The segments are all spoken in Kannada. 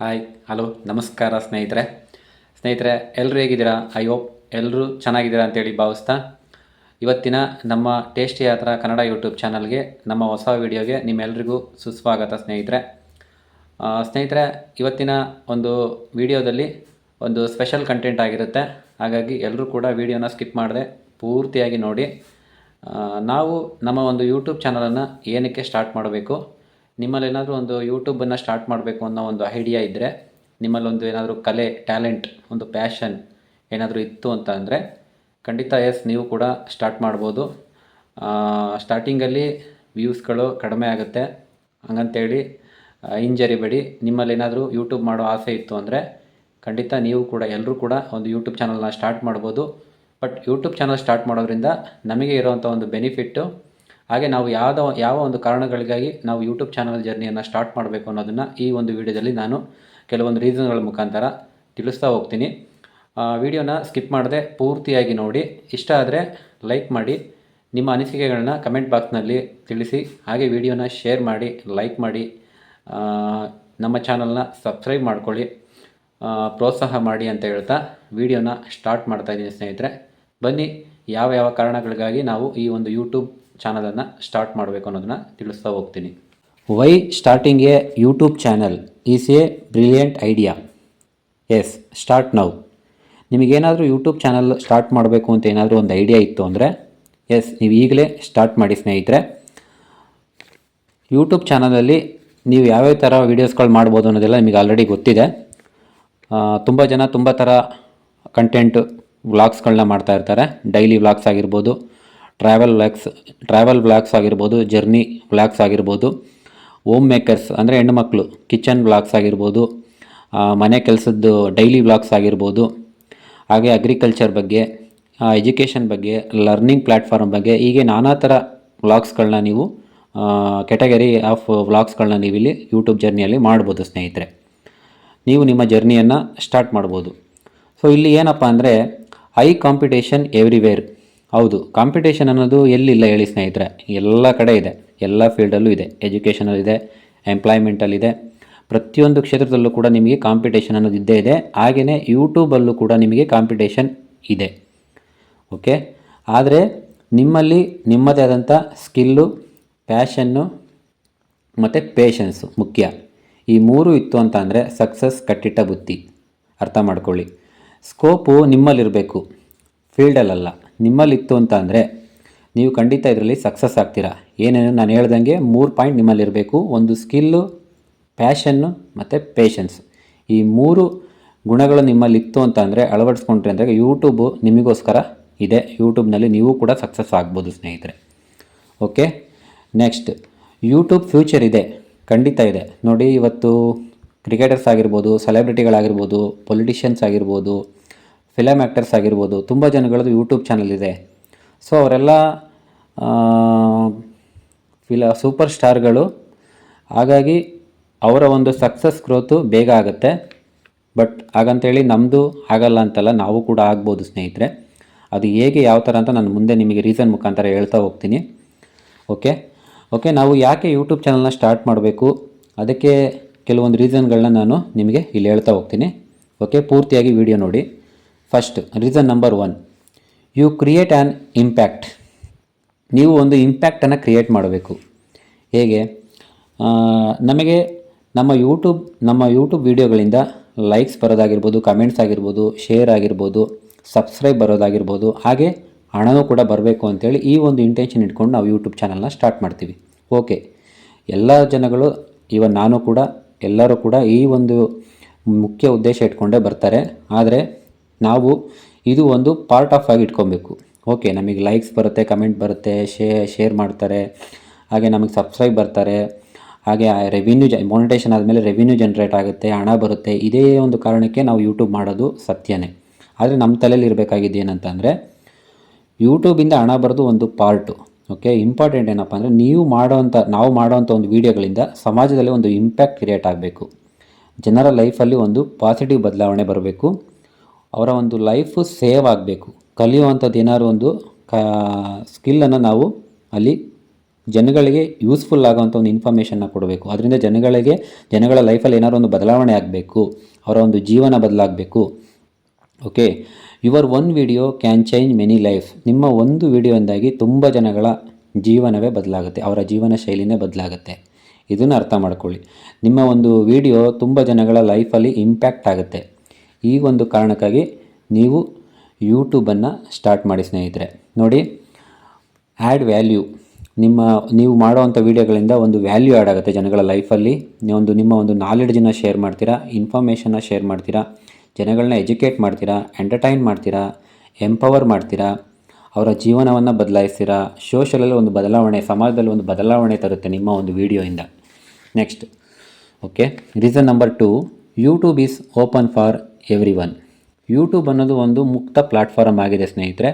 ಹಾಯ್, ಹಲೋ, ನಮಸ್ಕಾರ ಸ್ನೇಹಿತರೆ. ಸ್ನೇಹಿತರೆ ಎಲ್ಲರೂ ಹೇಗಿದ್ದೀರಾ? ಐ ಹೋಪ್ ಎಲ್ಲರೂ ಚೆನ್ನಾಗಿದ್ದೀರಾ ಅಂತೇಳಿ ಭಾವಿಸ್ತಾ, ಇವತ್ತಿನ ನಮ್ಮ ಟೇಸ್ಟಿ ಯಾತ್ರ ಕನ್ನಡ ಯೂಟ್ಯೂಬ್ ಚಾನಲ್ಗೆ ನಮ್ಮ ಹೊಸ ವಿಡಿಯೋಗೆ ನಿಮ್ಮೆಲ್ರಿಗೂ ಸುಸ್ವಾಗತ ಸ್ನೇಹಿತರೆ. ಸ್ನೇಹಿತರೆ, ಇವತ್ತಿನ ಒಂದು ವಿಡಿಯೋದಲ್ಲಿ ಒಂದು ಸ್ಪೆಷಲ್ ಕಂಟೆಂಟ್ ಆಗಿರುತ್ತೆ. ಹಾಗಾಗಿ ಎಲ್ಲರೂ ಕೂಡ ವಿಡಿಯೋನ ಸ್ಕಿಪ್ ಮಾಡದೆ ಪೂರ್ತಿಯಾಗಿ ನೋಡಿ. ನಾವು ನಮ್ಮ ಒಂದು ಯೂಟ್ಯೂಬ್ ಚಾನಲನ್ನು ಏನಕ್ಕೆ ಸ್ಟಾರ್ಟ್ ಮಾಡಬೇಕು? ನಿಮ್ಮಲ್ಲಿ ಏನಾದರೂ ಒಂದು ಯೂಟ್ಯೂಬನ್ನು ಸ್ಟಾರ್ಟ್ ಮಾಡಬೇಕು ಅನ್ನೋ ಒಂದು ಐಡಿಯಾ ಇದ್ದರೆ ನಿಮ್ಮಲ್ಲಿ ಒಂದು ಏನಾದರೂ ಕಲೆ ಟ್ಯಾಲೆಂಟ್ ಒಂದು ಪ್ಯಾಷನ್ ಏನಾದರೂ ಇತ್ತು ಅಂತ ಅಂದರೆ, ಖಂಡಿತ ಎಸ್ ನೀವು ಕೂಡ ಸ್ಟಾರ್ಟ್ ಮಾಡ್ಬೋದು. ಸ್ಟಾರ್ಟಿಂಗಲ್ಲಿ ವ್ಯೂಸ್ಗಳು ಕಡಿಮೆ ಆಗುತ್ತೆ. ಹಂಗಂತೇಳಿ ಹಿಂಜರಿಬೇಡಿ. ನಿಮ್ಮಲ್ಲಿ ಏನಾದರೂ ಯೂಟ್ಯೂಬ್ ಮಾಡೋ ಆಸೆ ಇತ್ತು ಅಂದರೆ, ಖಂಡಿತ ನೀವು ಕೂಡ ಎಲ್ಲರೂ ಕೂಡ ಒಂದು ಯೂಟ್ಯೂಬ್ ಚಾನಲ್ನ ಸ್ಟಾರ್ಟ್ ಮಾಡ್ಬೋದು. ಬಟ್ ಯೂಟ್ಯೂಬ್ ಚಾನಲ್ ಸ್ಟಾರ್ಟ್ ಮಾಡೋದ್ರಿಂದ ನಮಗೆ ಇರೋವಂಥ ಒಂದು ಬೆನಿಫಿಟ್ಟು ಹಾಗೆ ನಾವು ಯಾವುದೋ, ಯಾವ ಒಂದು ಕಾರಣಗಳಿಗಾಗಿ ನಾವು ಯೂಟ್ಯೂಬ್ ಚಾನಲ್ ಜರ್ನಿಯನ್ನು ಸ್ಟಾರ್ಟ್ ಮಾಡಬೇಕು ಅನ್ನೋದನ್ನು ಈ ಒಂದು ವಿಡಿಯೋದಲ್ಲಿ ನಾನು ಕೆಲವೊಂದು ರೀಸನ್ಗಳ ಮುಖಾಂತರ ತಿಳಿಸ್ತಾ ಹೋಗ್ತೀನಿ. ವಿಡಿಯೋನ ಸ್ಕಿಪ್ ಮಾಡದೆ ಪೂರ್ತಿಯಾಗಿ ನೋಡಿ. ಇಷ್ಟ ಆದರೆ ಲೈಕ್ ಮಾಡಿ. ನಿಮ್ಮ ಅನಿಸಿಕೆಗಳನ್ನ ಕಮೆಂಟ್ ಬಾಕ್ಸ್ನಲ್ಲಿ ತಿಳಿಸಿ. ಹಾಗೆ ವಿಡಿಯೋನ ಶೇರ್ ಮಾಡಿ ಲೈಕ್ ಮಾಡಿ. ನಮ್ಮ ಚಾನಲ್ನ ಸಬ್ಸ್ಕ್ರೈಬ್ ಮಾಡ್ಕೊಳ್ಳಿ. ಪ್ರೋತ್ಸಾಹ ಮಾಡಿ ಅಂತ ಹೇಳ್ತಾ ವಿಡಿಯೋನ ಸ್ಟಾರ್ಟ್ ಮಾಡ್ತಾ ಇದ್ದೀನಿ ಸ್ನೇಹಿತರೆ. ಬನ್ನಿ, ಯಾವ ಯಾವ ಕಾರಣಗಳಿಗಾಗಿ ನಾವು ಈ ಒಂದು ಯೂಟ್ಯೂಬ್ ಚಾನಲನ್ನು ಸ್ಟಾರ್ಟ್ ಮಾಡಬೇಕು ಅನ್ನೋದನ್ನು ತಿಳಿಸ್ತಾ ಹೋಗ್ತೀನಿ. Why starting a YouTube channel is a brilliant idea yes start now ನಿಮಗೇನಾದರೂ ಯೂಟ್ಯೂಬ್ ಚಾನಲ್ ಸ್ಟಾರ್ಟ್ ಮಾಡಬೇಕು ಅಂತ ಏನಾದರೂ ಒಂದು ಐಡಿಯಾ ಇತ್ತು ಅಂದರೆ ಎಸ್ ನೀವು ಈಗಲೇ ಸ್ಟಾರ್ಟ್ ಮಾಡಿ ಸ್ನೇಹಿತರೆ. ಯೂಟ್ಯೂಬ್ ಚಾನಲಲ್ಲಿ ನೀವು ಯಾವ್ಯಾವ ಥರ ವೀಡಿಯೋಸ್ಗಳು ಮಾಡ್ಬೋದು ಅನ್ನೋದೆಲ್ಲ ನಿಮಗೆ ಆಲ್ರೆಡಿ ಗೊತ್ತಿದೆ. ತುಂಬ ಜನ ತುಂಬ ಥರ ಕಂಟೆಂಟ್ ವ್ಲಾಗ್ಸ್ಗಳನ್ನ ಮಾಡ್ತಾಯಿರ್ತಾರೆ ಡೈಲಿ ವ್ಲಾಗ್ಸ್ ಆಗಿರ್ಬೋದು ಟ್ರಾವೆಲ್ ವ್ಲಾಗ್ಸ್ ಟ್ರಾವೆಲ್ ವ್ಲಾಗ್ಸ್ ಆಗಿರ್ಬೋದು, ಜರ್ನಿ ವ್ಲಾಗ್ಸ್ ಆಗಿರ್ಬೋದು, ಹೋಮ್ ಮೇಕರ್ಸ್ ಅಂದರೆ ಹೆಣ್ಣುಮಕ್ಕಳು ಕಿಚನ್ ವ್ಲಾಗ್ಸ್ ಆಗಿರ್ಬೋದು ಮನೆ ಕೆಲಸದ್ದು ಡೈಲಿ ವ್ಲಾಗ್ಸ್ ಆಗಿರ್ಬೋದು, ಹಾಗೆ ಅಗ್ರಿಕಲ್ಚರ್ ಬಗ್ಗೆ ಎಜುಕೇಷನ್ ಬಗ್ಗೆ, ಲರ್ನಿಂಗ್ ಪ್ಲ್ಯಾಟ್ಫಾರ್ಮ್ ಬಗ್ಗೆ, ಹೀಗೆ ನಾನಾ ಥರ ವ್ಲಾಗ್ಸ್ಗಳನ್ನ ನೀವು ಕೆಟಗರಿ ಆಫ್ ವ್ಲಾಗ್ಸ್ಗಳನ್ನ ನೀವು ಇಲ್ಲಿ ಯೂಟ್ಯೂಬ್ ಜರ್ನಿಯಲ್ಲಿ ಮಾಡ್ಬೋದು ಸ್ನೇಹಿತರೆ. ನೀವು ನಿಮ್ಮ ಜರ್ನಿಯನ್ನು ಸ್ಟಾರ್ಟ್ ಮಾಡ್ಬೋದು. ಸೊ ಇಲ್ಲಿ ಏನಪ್ಪ ಅಂದರೆ ಹೈ ಕಾಂಪಿಟೇಷನ್ ಎವ್ರಿವೇರ್. ಹೌದು ಕಾಂಪಿಟೇಷನ್ ಅನ್ನೋದು ಎಲ್ಲಿಲ್ಲ ಹೇಳಿ ಸ್ನೇಹಿತರೆ. ಎಲ್ಲ ಕಡೆ ಇದೆ. ಎಲ್ಲ ಫೀಲ್ಡಲ್ಲೂ ಇದೆ. ಎಜುಕೇಷನಲ್ಲಿದೆ ಎಂಪ್ಲಾಯ್ಮೆಂಟಲ್ಲಿದೆ ಪ್ರತಿಯೊಂದು ಕ್ಷೇತ್ರದಲ್ಲೂ ಕೂಡ ನಿಮಗೆ ಕಾಂಪಿಟೇಷನ್ ಅನ್ನೋದು ಇದ್ದೇ ಇದೆ. ಹಾಗೆಯೇ ಯೂಟ್ಯೂಬಲ್ಲೂ ಕೂಡ ನಿಮಗೆ ಕಾಂಪಿಟೇಷನ್ ಇದೆ. ಓಕೆ ಆದರೆ ನಿಮ್ಮಲ್ಲಿ ನಿಮ್ಮದೇ ಆದಂಥ ಸ್ಕಿಲ್ಲು ಪ್ಯಾಷನ್ನು ಮತ್ತು ಪೇಷನ್ಸು ಮುಖ್ಯ. ಈ ಮೂರು ಇತ್ತು ಅಂತ ಅಂದರೆ ಸಕ್ಸಸ್ ಕಟ್ಟಿಟ್ಟ ಬುತ್ತಿ ಅರ್ಥ ಮಾಡ್ಕೊಳ್ಳಿ. ಸ್ಕೋಪು ನಿಮ್ಮಲ್ಲಿರಬೇಕು. ಫೀಲ್ಡಲ್ಲಲ್ಲ ನಿಮ್ಮಲ್ಲಿತ್ತು ಅಂತ ಅಂದರೆ ನೀವು ಖಂಡಿತ ಇದರಲ್ಲಿ ಸಕ್ಸಸ್ ಆಗ್ತೀರಾ. ಏನೇನು ನಾನು ಹೇಳ್ದಂಗೆ ಮೂರು ಪಾಯಿಂಟ್ ನಿಮ್ಮಲ್ಲಿರಬೇಕು. ಒಂದು ಸ್ಕಿಲ್ಲು ಪ್ಯಾಷನ್ನು ಮತ್ತು ಪೇಷನ್ಸ್ ಈ ಮೂರು ಗುಣಗಳು ನಿಮ್ಮಲ್ಲಿತ್ತು ಅಂತ ಅಂದರೆ ಅಳವಡಿಸ್ಕೊಂಡ್ರೆ ಅಂದರೆ ಯೂಟ್ಯೂಬು ನಿಮಗೋಸ್ಕರ ಇದೆ. ಯೂಟ್ಯೂಬ್ನಲ್ಲಿ ನೀವು ಕೂಡ ಸಕ್ಸಸ್ ಆಗ್ಬೋದು ಸ್ನೇಹಿತರೆ. ಓಕೆ ನೆಕ್ಸ್ಟ್ ಯೂಟ್ಯೂಬ್ ಫ್ಯೂಚರ್ ಇದೆ. ಖಂಡಿತ ಇದೆ. ನೋಡಿ, ಇವತ್ತು ಕ್ರಿಕೆಟರ್ಸ್ ಆಗಿರ್ಬೋದು ಸೆಲೆಬ್ರಿಟಿಗಳಾಗಿರ್ಬೋದು ಪೊಲಿಟಿಷಿಯನ್ಸ್ ಆಗಿರ್ಬೋದು ಫಿಲಮ್ ಆ್ಯಕ್ಟರ್ಸ್ ಆಗಿರ್ಬೋದು, ತುಂಬ ಜನಗಳದ್ದು ಯೂಟ್ಯೂಬ್ ಚಾನಲ್ ಇದೆ. ಸೊ ಅವರೆಲ್ಲ ಫಿಲ ಸೂಪರ್ ಸ್ಟಾರ್ಗಳು ಹಾಗಾಗಿ, ಅವರ ಒಂದು ಸಕ್ಸಸ್ ಗ್ರೋತು ಬೇಗ ಆಗುತ್ತೆ. ಬಟ್ ಹಾಗಂತೇಳಿ ನಮ್ಮದು ಆಗಲ್ಲ ಅಂತಲ್ಲ, ನಾವು ಕೂಡ ಆಗ್ಬೋದು ಸ್ನೇಹಿತರೆ. ಅದು ಹೇಗೆ, ಯಾವ ಥರ ಅಂತ ನಾನು ಮುಂದೆ ನಿಮಗೆ ರೀಸನ್ ಮುಖಾಂತರ ಹೇಳ್ತಾ ಹೋಗ್ತೀನಿ. ಓಕೆ ಓಕೆ ನಾವು ಯಾಕೆ ಯೂಟ್ಯೂಬ್ ಚಾನಲ್ನ ಸ್ಟಾರ್ಟ್ ಮಾಡಬೇಕು? ಅದಕ್ಕೆ ಕೆಲವೊಂದು ರೀಸನ್ಗಳನ್ನ ನಾನು ನಿಮಗೆ ಇಲ್ಲಿ ಹೇಳ್ತಾ ಹೋಗ್ತೀನಿ. ಓಕೆ ಪೂರ್ತಿಯಾಗಿ ವಿಡಿಯೋ ನೋಡಿ. First reason number one you create an impact ನೀವು ಒಂದು ಇಂಪ್ಯಾಕ್ಟನ್ನು ಕ್ರಿಯೇಟ್ ಮಾಡಬೇಕು. ಹೇಗೆ? ನಮಗೆ ನಮ್ಮ ಯೂಟ್ಯೂಬ್ ನಮ್ಮ ಯೂಟ್ಯೂಬ್ ವೀಡಿಯೋಗಳಿಂದ ಲೈಕ್ಸ್ ಬರೋದಾಗಿರ್ಬೋದು ಕಮೆಂಟ್ಸ್ ಆಗಿರ್ಬೋದು ಶೇರ್ ಆಗಿರ್ಬೋದು ಸಬ್ಸ್ಕ್ರೈಬ್ ಬರೋದಾಗಿರ್ಬೋದು, ಹಾಗೆ ಹಣನೂ ಕೂಡ ಬರಬೇಕು ಅಂತೇಳಿ ಈ ಒಂದು ಇಂಟೆನ್ಷನ್ ಇಟ್ಕೊಂಡು ನಾವು ಯೂಟ್ಯೂಬ್ ಚಾನಲ್ನ ಸ್ಟಾರ್ಟ್ ಮಾಡ್ತೀವಿ. ಓಕೆ ಎಲ್ಲ ಜನಗಳು ಇವನ್ ನಾನು ಕೂಡ, ಎಲ್ಲರೂ ಕೂಡ ಈ ಒಂದು ಮುಖ್ಯ ಉದ್ದೇಶ ಇಟ್ಕೊಂಡೇ ಬರ್ತಾರೆ. ಆದರೆ ನಾವು ಇದು ಒಂದು ಪಾರ್ಟ್ ಆಫ್ ಆಗಿ ಇಟ್ಕೊಬೇಕು. ಓಕೆ ನಮಗೆ ಲೈಕ್ಸ್ ಬರುತ್ತೆ ಕಮೆಂಟ್ ಬರುತ್ತೆ, ಶೇ ಶೇರ್ ಮಾಡ್ತಾರೆ, ಹಾಗೆ ನಮಗೆ ಸಬ್ಸ್ಕ್ರೈಬ್ ಬರ್ತಾರೆ, ಹಾಗೆ ರೆವಿನ್ಯೂ ಜ ಮೊನಿಟೇಷನ್ ಆದಮೇಲೆ ರೆವಿನ್ಯೂ ಜನ್ರೇಟ್ ಆಗುತ್ತೆ, ಹಣ ಬರುತ್ತೆ, ಇದೇ ಒಂದು ಕಾರಣಕ್ಕೆ ನಾವು ಯೂಟ್ಯೂಬ್ ಮಾಡೋದು ಸತ್ಯನೇ. ಆದರೆ ನಮ್ಮ ತಲೆಯಲ್ಲಿ ಇರಬೇಕಾಗಿದ್ದು ಏನಂತಂದರೆ ಯೂಟ್ಯೂಬಿಂದ ಹಣ ಬರೋದು ಒಂದು ಪಾರ್ಟು ಓಕೆ ಇಂಪಾರ್ಟೆಂಟ್ ಏನಪ್ಪ ಅಂದರೆ ನೀವು ಮಾಡೋವಂಥ ನಾವು ಮಾಡೋವಂಥ ಒಂದು ವೀಡಿಯೋಗಳಿಂದ ಸಮಾಜದಲ್ಲಿ ಒಂದು ಇಂಪ್ಯಾಕ್ಟ್ ಕ್ರಿಯೇಟ್ ಆಗಬೇಕು. ಜನರ ಲೈಫಲ್ಲಿ ಒಂದು ಪಾಸಿಟಿವ್ ಬದಲಾವಣೆ ಬರಬೇಕು. ಅವರ ಒಂದು ಲೈಫು ಸೇವ್ ಆಗಬೇಕು. ಕಲಿಯುವಂಥದ್ದು ಏನಾದ್ರು ಒಂದು, ಕ ಸ್ಕಿಲ್ಲನ್ನು ನಾವು ಅಲ್ಲಿ ಜನಗಳಿಗೆ ಯೂಸ್ಫುಲ್ ಆಗೋವಂಥ ಒಂದು ಇನ್ಫಾರ್ಮೇಷನ್ನ ಕೊಡಬೇಕು. ಅದರಿಂದ ಜನಗಳಿಗೆ, ಜನಗಳ ಲೈಫಲ್ಲಿ ಏನಾದ್ರು ಒಂದು ಬದಲಾವಣೆ ಆಗಬೇಕು. ಅವರ ಒಂದು ಜೀವನ ಬದಲಾಗಬೇಕು. Okay your one video can change many life ನಿಮ್ಮ ಒಂದು ವಿಡಿಯೋಯಿಂದಾಗಿ ತುಂಬ ಜನಗಳ ಜೀವನವೇ ಬದಲಾಗುತ್ತೆ. ಅವರ ಜೀವನ ಶೈಲಿನೇ ಬದಲಾಗುತ್ತೆ. ಇದನ್ನು ಅರ್ಥ ಮಾಡ್ಕೊಳ್ಳಿ. ನಿಮ್ಮ ಒಂದು ವಿಡಿಯೋ ತುಂಬ ಜನಗಳ ಲೈಫಲ್ಲಿ ಇಂಪ್ಯಾಕ್ಟ್ ಆಗುತ್ತೆ. ಈ ಒಂದು ಕಾರಣಕ್ಕಾಗಿ ನೀವು ಯೂಟ್ಯೂಬನ್ನು ಸ್ಟಾರ್ಟ್ ಮಾಡಿ ಸ್ನೇಹಿತರೆ. ನೋಡಿ ಆ್ಯಡ್ ವ್ಯಾಲ್ಯೂ ನಿಮ್ಮ, ನೀವು ಮಾಡೋವಂಥ ವೀಡಿಯೋಗಳಿಂದ ಒಂದು ವ್ಯಾಲ್ಯೂ ಆ್ಯಡ್ ಆಗುತ್ತೆ ಜನಗಳ ಲೈಫಲ್ಲಿ ಒಂದು, ನಿಮ್ಮ ಒಂದು ನಾಲೆಡ್ಜನ್ನು ಶೇರ್ ಮಾಡ್ತೀರಾ ಇನ್ಫಾರ್ಮೇಷನ್ನ ಶೇರ್ ಮಾಡ್ತೀರಾ, ಜನಗಳನ್ನ ಎಜುಕೇಟ್ ಮಾಡ್ತೀರಾ ಎಂಟರ್ಟೈನ್ ಮಾಡ್ತೀರಾ ಎಂಪವರ್ ಮಾಡ್ತೀರಾ, ಅವರ ಜೀವನವನ್ನು ಬದಲಾಯಿಸ್ತೀರಾ ಸೋಷಲಲ್ಲಿ ಒಂದು ಬದಲಾವಣೆ, ಸಮಾಜದಲ್ಲಿ ಒಂದು ಬದಲಾವಣೆ ತರುತ್ತೆ ನಿಮ್ಮ ಒಂದು ವೀಡಿಯೋಯಿಂದ next okay reason number two YouTube is open for everyone YouTube ಅನ್ನೋದು ಒಂದು ಮುಕ್ತ ಪ್ಲ್ಯಾಟ್ಫಾರ್ಮ್ ಆಗಿದೆ ಸ್ನೇಹಿತರೆ.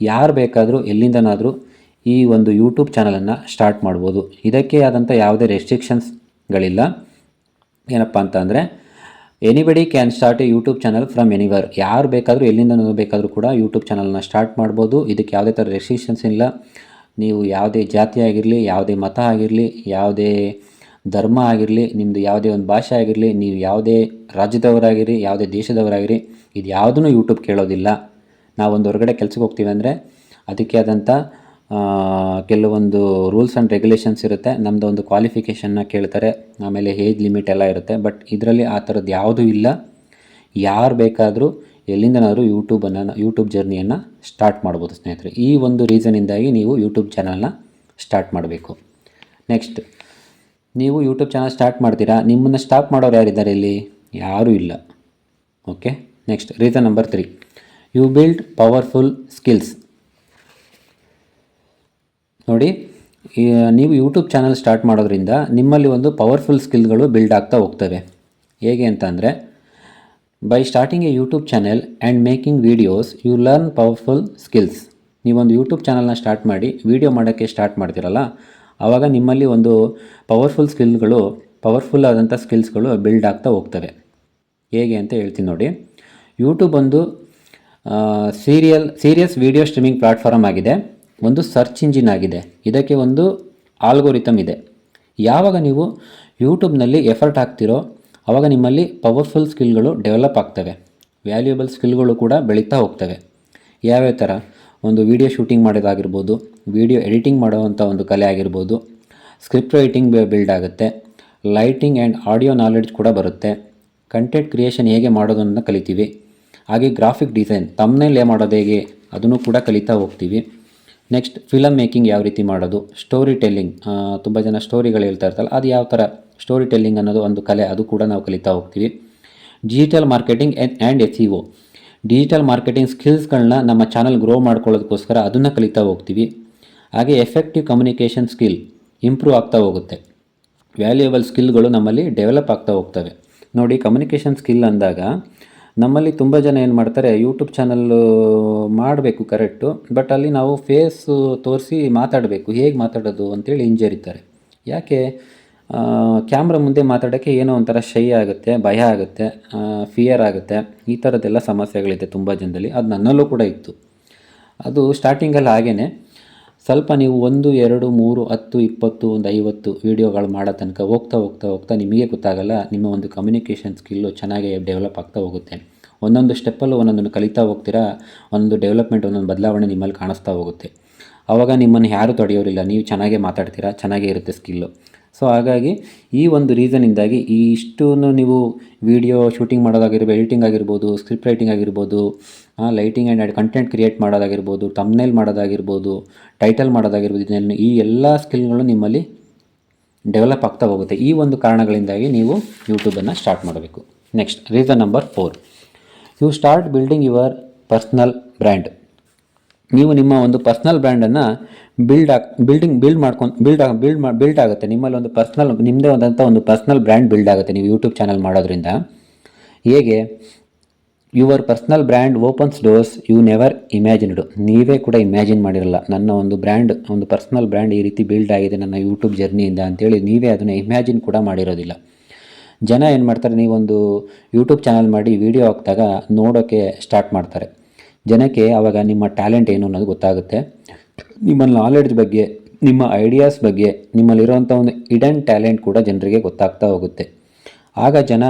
ಯಾರು ಬೇಕಾದರೂ, ಎಲ್ಲಿಂದನಾದರೂ ಈ ಒಂದು ಯೂಟ್ಯೂಬ್ ಚಾನಲನ್ನು ಸ್ಟಾರ್ಟ್ ಮಾಡ್ಬೋದು. ಇದಕ್ಕೆ ಆದಂಥ ಯಾವುದೇ ರೆಸ್ಟ್ರಿಕ್ಷನ್ಸ್ಗಳಿಲ್ಲ ಏನಪ್ಪ ಅಂತ ಅಂದರೆ anybody can start a YouTube channel from anywhere ಯಾರು ಬೇಕಾದರೂ ಎಲ್ಲಿಂದ ಬೇಕಾದರೂ ಕೂಡ ಯೂಟ್ಯೂಬ್ ಚಾನಲನ್ನು ಸ್ಟಾರ್ಟ್ ಮಾಡ್ಬೋದು. ಇದಕ್ಕೆ ಯಾವುದೇ ಥರ ರೆಸ್ಟ್ರಿಕ್ಷನ್ಸ್ ಇಲ್ಲ. ನೀವು ಯಾವುದೇ ಜಾತಿ ಆಗಿರಲಿ, ಯಾವುದೇ ಮತ ಆಗಿರಲಿ, ಯಾವುದೇ ಧರ್ಮ ಆಗಿರಲಿ ನಿಮ್ಮದು ಯಾವುದೇ ಒಂದು ಭಾಷೆ ಆಗಿರಲಿ, ನೀವು ಯಾವುದೇ ರಾಜ್ಯದವರಾಗಿರಿ, ಯಾವುದೇ ದೇಶದವರಾಗಿರಿ, ಇದು ಯಾವುದೂ ಯೂಟ್ಯೂಬ್ ಕೇಳೋದಿಲ್ಲ. ನಾವೊಂದು ಹೊರಗಡೆ ಕೆಲ್ಸಕ್ಕೆ ಹೋಗ್ತೀವಿ ಅಂದರೆ ಅದಕ್ಕೆ ಆದಂಥ ಕೆಲವೊಂದು ರೂಲ್ಸ್ ಆ್ಯಂಡ್ ರೆಗ್ಯುಲೇಷನ್ಸ್ ಇರುತ್ತೆ. ನಮ್ಮದು ಒಂದು ಕ್ವಾಲಿಫಿಕೇಷನ್ನ ಕೇಳ್ತಾರೆ. ಆಮೇಲೆ ಏಜ್ ಲಿಮಿಟ್ ಎಲ್ಲ ಇರುತ್ತೆ. ಬಟ್ ಇದರಲ್ಲಿ ಆ ಥರದ್ದು ಯಾವುದೂ ಇಲ್ಲ. ಯಾರು ಬೇಕಾದರೂ ಎಲ್ಲಿಂದನಾದರೂ ಯೂಟ್ಯೂಬನ್ನು ಯೂಟ್ಯೂಬ್ ಜರ್ನಿಯನ್ನು ಸ್ಟಾರ್ಟ್ ಮಾಡ್ಬೋದು ಸ್ನೇಹಿತರೆ. ಈ ಒಂದು ರೀಸನಿಂದಾಗಿ ನೀವು ಯೂಟ್ಯೂಬ್ ಚಾನಲ್ನ ಸ್ಟಾರ್ಟ್ ಮಾಡಬೇಕು. ನೆಕ್ಸ್ಟ್ ನೀವು ಯೂಟ್ಯೂಬ್ ಚಾನಲ್ ಸ್ಟಾರ್ಟ್ ಮಾಡ್ತೀರಾ? ನಿಮ್ಮನ್ನು ಸ್ಟಾಪ್ ಮಾಡೋರು ಯಾರಿದ್ದಾರೆ ಇಲ್ಲಿ? ಯಾರೂ ಇಲ್ಲ. Okay next reason number three you build powerful skills ನೋಡಿ ನೀವು ಯೂಟ್ಯೂಬ್ ಚಾನಲ್ ಸ್ಟಾರ್ಟ್ ಮಾಡೋದ್ರಿಂದ ನಿಮ್ಮಲ್ಲಿ ಒಂದು ಪವರ್ಫುಲ್ ಸ್ಕಿಲ್ಗಳು ಬಿಲ್ಡ್ ಆಗ್ತಾ ಹೋಗ್ತವೆ. ಹೇಗೆ ಅಂತ ಅಂದರೆ by starting a YouTube channel and making videos you learn powerful skills ನೀವೊಂದು ಯೂಟ್ಯೂಬ್ ಚಾನಲ್ನ ಸ್ಟಾರ್ಟ್ ಮಾಡಿ ವೀಡಿಯೋ ಮಾಡೋಕ್ಕೆ ಸ್ಟಾರ್ಟ್ ಮಾಡ್ತೀರಲ್ಲ ಆವಾಗ ನಿಮ್ಮಲ್ಲಿ ಒಂದು ಪವರ್ಫುಲ್ ಸ್ಕಿಲ್ಗಳು ಪವರ್ಫುಲ್ ಆದಂಥ ಸ್ಕಿಲ್ಸ್ಗಳು ಬಿಲ್ಡ್ ಆಗ್ತಾ ಹೋಗ್ತವೆ. ಹೇಗೆ ಅಂತ ಹೇಳ್ತೀನಿ ನೋಡಿ. ಯೂಟ್ಯೂಬ್ ಒಂದು serial serious video streaming platform ಆಗಿದೆ. ಒಂದು ಸರ್ಚ್ ಇಂಜಿನ್ ಆಗಿದೆ. ಇದಕ್ಕೆ ಒಂದು ಆಲ್ಗೋರಿತಮ್ ಇದೆ. ಯಾವಾಗ ನೀವು ಯೂಟ್ಯೂಬ್ನಲ್ಲಿ ಎಫರ್ಟ್ ಹಾಕ್ತಿರೋ ಆವಾಗ ನಿಮ್ಮಲ್ಲಿ ಪವರ್ಫುಲ್ ಸ್ಕಿಲ್ಗಳು ಡೆವಲಪ್ ಆಗ್ತವೆ. ವ್ಯಾಲ್ಯೂಯಬಲ್ ಸ್ಕಿಲ್ಗಳು ಕೂಡ ಬೆಳೀತಾ ಹೋಗ್ತವೆ. ಯಾವ್ಯಾವ ಥರ ಒಂದು ವಿಡಿಯೋ ಶೂಟಿಂಗ್ ಮಾಡೋದಾಗಿರ್ಬೋದು ವಿಡಿಯೋ ಎಡಿಟಿಂಗ್ ಮಾಡುವಂಥ ಒಂದು ಕಲೆ ಆಗಿರ್ಬೋದು. ಸ್ಕ್ರಿಪ್ಟ್ ರೈಟಿಂಗ್ ಬಿಲ್ಡ್ ಆಗುತ್ತೆ. ಲೈಟಿಂಗ್ ಆ್ಯಂಡ್ ಆಡಿಯೋ ನಾಲೆಡ್ಜ್ ಕೂಡ ಬರುತ್ತೆ. ಕಂಟೆಂಟ್ ಕ್ರಿಯೇಷನ್ ಹೇಗೆ ಮಾಡೋದನ್ನು ಕಲಿತೀವಿ. ಹಾಗೆ ಗ್ರಾಫಿಕ್ ಡಿಸೈನ್ ತಮ್ಮನೇಲೆ ಮಾಡೋದು ಹೇಗೆ, ಅದನ್ನು ಕೂಡ ಕಲಿತಾ ಹೋಗ್ತೀವಿ. ನೆಕ್ಸ್ಟ್ ಫಿಲಮ್ ಮೇಕಿಂಗ್ ಯಾವ ರೀತಿ ಮಾಡೋದು. ಸ್ಟೋರಿ ಟೆಲ್ಲಿಂಗ್ ತುಂಬ ಜನ ಸ್ಟೋರಿಗಳು ಹೇಳ್ತಾ ಇರ್ತಲ್ಲ ಅದು ಯಾವ ಥರ ಸ್ಟೋರಿ ಟೆಲ್ಲಿಂಗ್ ಅನ್ನೋದು ಒಂದು ಕಲೆ, ಅದು ಕೂಡ ನಾವು ಕಲಿತಾ ಹೋಗ್ತೀವಿ. Digital marketing and S E O digital marketing ಸ್ಕಿಲ್ಸ್ಗಳನ್ನ ನಮ್ಮ ಚಾನಲ್ ಗ್ರೋ ಮಾಡ್ಕೊಳ್ಳೋದಕ್ಕೋಸ್ಕರ ಅದನ್ನು ಕಲಿತಾ ಹೋಗ್ತೀವಿ. ಹಾಗೆ ಎಫೆಕ್ಟಿವ್ ಕಮ್ಯುನಿಕೇಷನ್ ಸ್ಕಿಲ್ ಇಂಪ್ರೂವ್ ಆಗ್ತಾ ಹೋಗುತ್ತೆ. ವ್ಯಾಲ್ಯೂಯಬಲ್ ಸ್ಕಿಲ್ಗಳು ನಮ್ಮಲ್ಲಿ ಡೆವಲಪ್ ಆಗ್ತಾ ಹೋಗ್ತವೆ. ನೋಡಿ ಕಮ್ಯುನಿಕೇಷನ್ ಸ್ಕಿಲ್ ಅಂದಾಗ ನಮ್ಮಲ್ಲಿ ತುಂಬ ಜನ ಏನು ಮಾಡ್ತಾರೆ ಯೂಟ್ಯೂಬ್ ಚಾನಲ್ಲು ಮಾಡಬೇಕು ಕರೆಕ್ಟು ಬಟ್ ಅಲ್ಲಿ ನಾವು ಫೇಸು ತೋರಿಸಿ ಮಾತಾಡಬೇಕು. ಹೇಗೆ ಮಾತಾಡೋದು ಅಂತೇಳಿ ಹಿಂಜರಿತಾರೆ. ಯಾಕೆ? ಕ್ಯಾಮ್ರಾ ಮುಂದೆ ಮಾತಾಡೋಕ್ಕೆ ಏನೋ ಒಂಥರ ಶೈ ಆಗುತ್ತೆ, ಭಯ ಆಗುತ್ತೆ ಫಿಯರ್ ಆಗುತ್ತೆ. ಈ ಥರದ್ದೆಲ್ಲ ಸಮಸ್ಯೆಗಳಿದೆ ತುಂಬ ಜನದಲ್ಲಿ ಅದು ನನ್ನಲ್ಲೂ ಕೂಡ ಇತ್ತು. ಅದು ಸ್ಟಾರ್ಟಿಂಗಲ್ಲಿ ಹಾಗೇ ಸ್ವಲ್ಪ ನೀವು ಒಂದು, ಎರಡು, ಮೂರು, ಹತ್ತು, ಇಪ್ಪತ್ತು, ಒಂದು ಐವತ್ತು ವೀಡಿಯೋಗಳು ಮಾಡೋ ತನಕ ಹೋಗ್ತಾ ಹೋಗ್ತಾ ಹೋಗ್ತಾ ನಿಮಗೆ ಗೊತ್ತಾಗಲ್ಲ, ನಿಮ್ಮ ಒಂದು ಕಮ್ಯುನಿಕೇಷನ್ ಸ್ಕಿಲ್ಲು ಚೆನ್ನಾಗಿ ಡೆವಲಪ್ ಆಗ್ತಾ ಹೋಗುತ್ತೆ. ಒಂದೊಂದು ಸ್ಟೆಪ್ಪಲ್ಲೂ ಒಂದೊಂದನ್ನು ಕಲಿತಾ ಹೋಗ್ತೀರಾ, ಒಂದು ಡೆವಲಪ್ಮೆಂಟ್ ಒಂದೊಂದು ಬದಲಾವಣೆ ನಿಮ್ಮಲ್ಲಿ ಕಾಣಿಸ್ತಾ ಹೋಗುತ್ತೆ. ಆವಾಗ ನಿಮ್ಮನ್ನು ಯಾರೂ ತಡೆಯೋರಿಲ್ಲ, ನೀವು ಚೆನ್ನಾಗೇ ಮಾತಾಡ್ತೀರಾ, ಚೆನ್ನಾಗೇ ಇರುತ್ತೆ ಸ್ಕಿಲ್ಲು ಸೊ ಹಾಗಾಗಿ ಈ ಒಂದು ರೀಸನಿಂದಾಗಿ ಈ ಇಷ್ಟನ್ನು ನೀವು ವಿಡಿಯೋ ಶೂಟಿಂಗ್ ಮಾಡೋದಾಗಿರ್ಬೋದು ಎಡಿಟಿಂಗ್ ಆಗಿರ್ಬೋದು ಸ್ಕ್ರಿಪ್ಟ್ ರೈಟಿಂಗ್ ಆಗಿರ್ಬೋದು ಲೈಟಿಂಗ್ ಆ್ಯಂಡ್ ಕಂಟೆಂಟ್ ಕ್ರಿಯೇಟ್ ಮಾಡೋದಾಗಿರ್ಬೋದು ತಮ್ನೇಲ್ ಮಾಡೋದಾಗಿರ್ಬೋದು ಟೈಟಲ್ ಮಾಡೋದಾಗಿರ್ಬೋದು, ಇದನ್ನು ಈ ಎಲ್ಲ ಸ್ಕಿಲ್ಗಳು ನಿಮ್ಮಲ್ಲಿ ಡೆವಲಪ್ ಆಗ್ತಾ ಹೋಗುತ್ತೆ. ಈ ಒಂದು ಕಾರಣಗಳಿಂದಾಗಿ ನೀವು ಯೂಟ್ಯೂಬನ್ನು ಸ್ಟಾರ್ಟ್ ಮಾಡಬೇಕು. Next reason number four you start building your personal brand ನೀವು ನಿಮ್ಮ ಒಂದು ಪರ್ಸ್ನಲ್ ಬ್ರ್ಯಾಂಡನ್ನು ಬಿಲ್ಡ್ ಆಗಿ ಬಿಲ್ಡಿಂಗ್ ಬಿಲ್ಡ್ ಮಾಡ್ಕೊಂಡು ಬಿಲ್ಡ್ ಬಿಲ್ಡ್ ಮಾಡಿ ಬಿಲ್ಡ್ ಆಗುತ್ತೆ. ನಿಮ್ಮಲ್ಲಿ ಒಂದು ಪರ್ಸ್ನಲ್ ನಿಮ್ಮದೇ ಆದಂಥ ಒಂದು ಪರ್ಸ್ನಲ್ ಬ್ರ್ಯಾಂಡ್ ಬಿಲ್ಡ್ ಆಗುತ್ತೆ ನೀವು ಯೂಟ್ಯೂಬ್ ಚಾನಲ್ ಮಾಡೋದ್ರಿಂದ. ಹೇಗೆ? Your personal brand opens doors you never imagined ನೀವೇ ಕೂಡ ಇಮ್ಯಾಜಿನ್ ಮಾಡಿರಲ್ಲ. ನನ್ನ ಒಂದು ಬ್ರ್ಯಾಂಡ್ ಒಂದು ಪರ್ಸ್ನಲ್ ಬ್ರ್ಯಾಂಡ್ ಈ ರೀತಿ ಬಿಲ್ಡ್ ಆಗಿದೆ ನನ್ನ ಯೂಟ್ಯೂಬ್ ಜರ್ನಿಯಿಂದ ಅಂತೇಳಿ ನೀವೇ ಅದನ್ನು ಇಮ್ಯಾಜಿನ್ ಕೂಡ ಮಾಡಿರೋದಿಲ್ಲ. ಜನ ಏನು ಮಾಡ್ತಾರೆ, ನೀವೊಂದು ಯೂಟ್ಯೂಬ್ ಚಾನಲ್ ಮಾಡಿ ವಿಡಿಯೋ ಹಾಕಿದಾಗ ನೋಡೋಕ್ಕೆ ಸ್ಟಾರ್ಟ್ ಮಾಡ್ತಾರೆ. ಜನಕ್ಕೆ ಆವಾಗ ನಿಮ್ಮ ಟ್ಯಾಲೆಂಟ್ ಏನು ಅನ್ನೋದು ಗೊತ್ತಾಗುತ್ತೆ. ನಿಮ್ಮ ನಾಲೆಡ್ಜ್ ಬಗ್ಗೆ, ನಿಮ್ಮ ಐಡಿಯಾಸ್ ಬಗ್ಗೆ, ನಿಮ್ಮಲ್ಲಿರುವಂಥ ಒಂದು ಇಡನ್ ಟ್ಯಾಲೆಂಟ್ ಕೂಡ ಜನರಿಗೆ ಗೊತ್ತಾಗ್ತಾ ಹೋಗುತ್ತೆ. ಆಗ ಜನ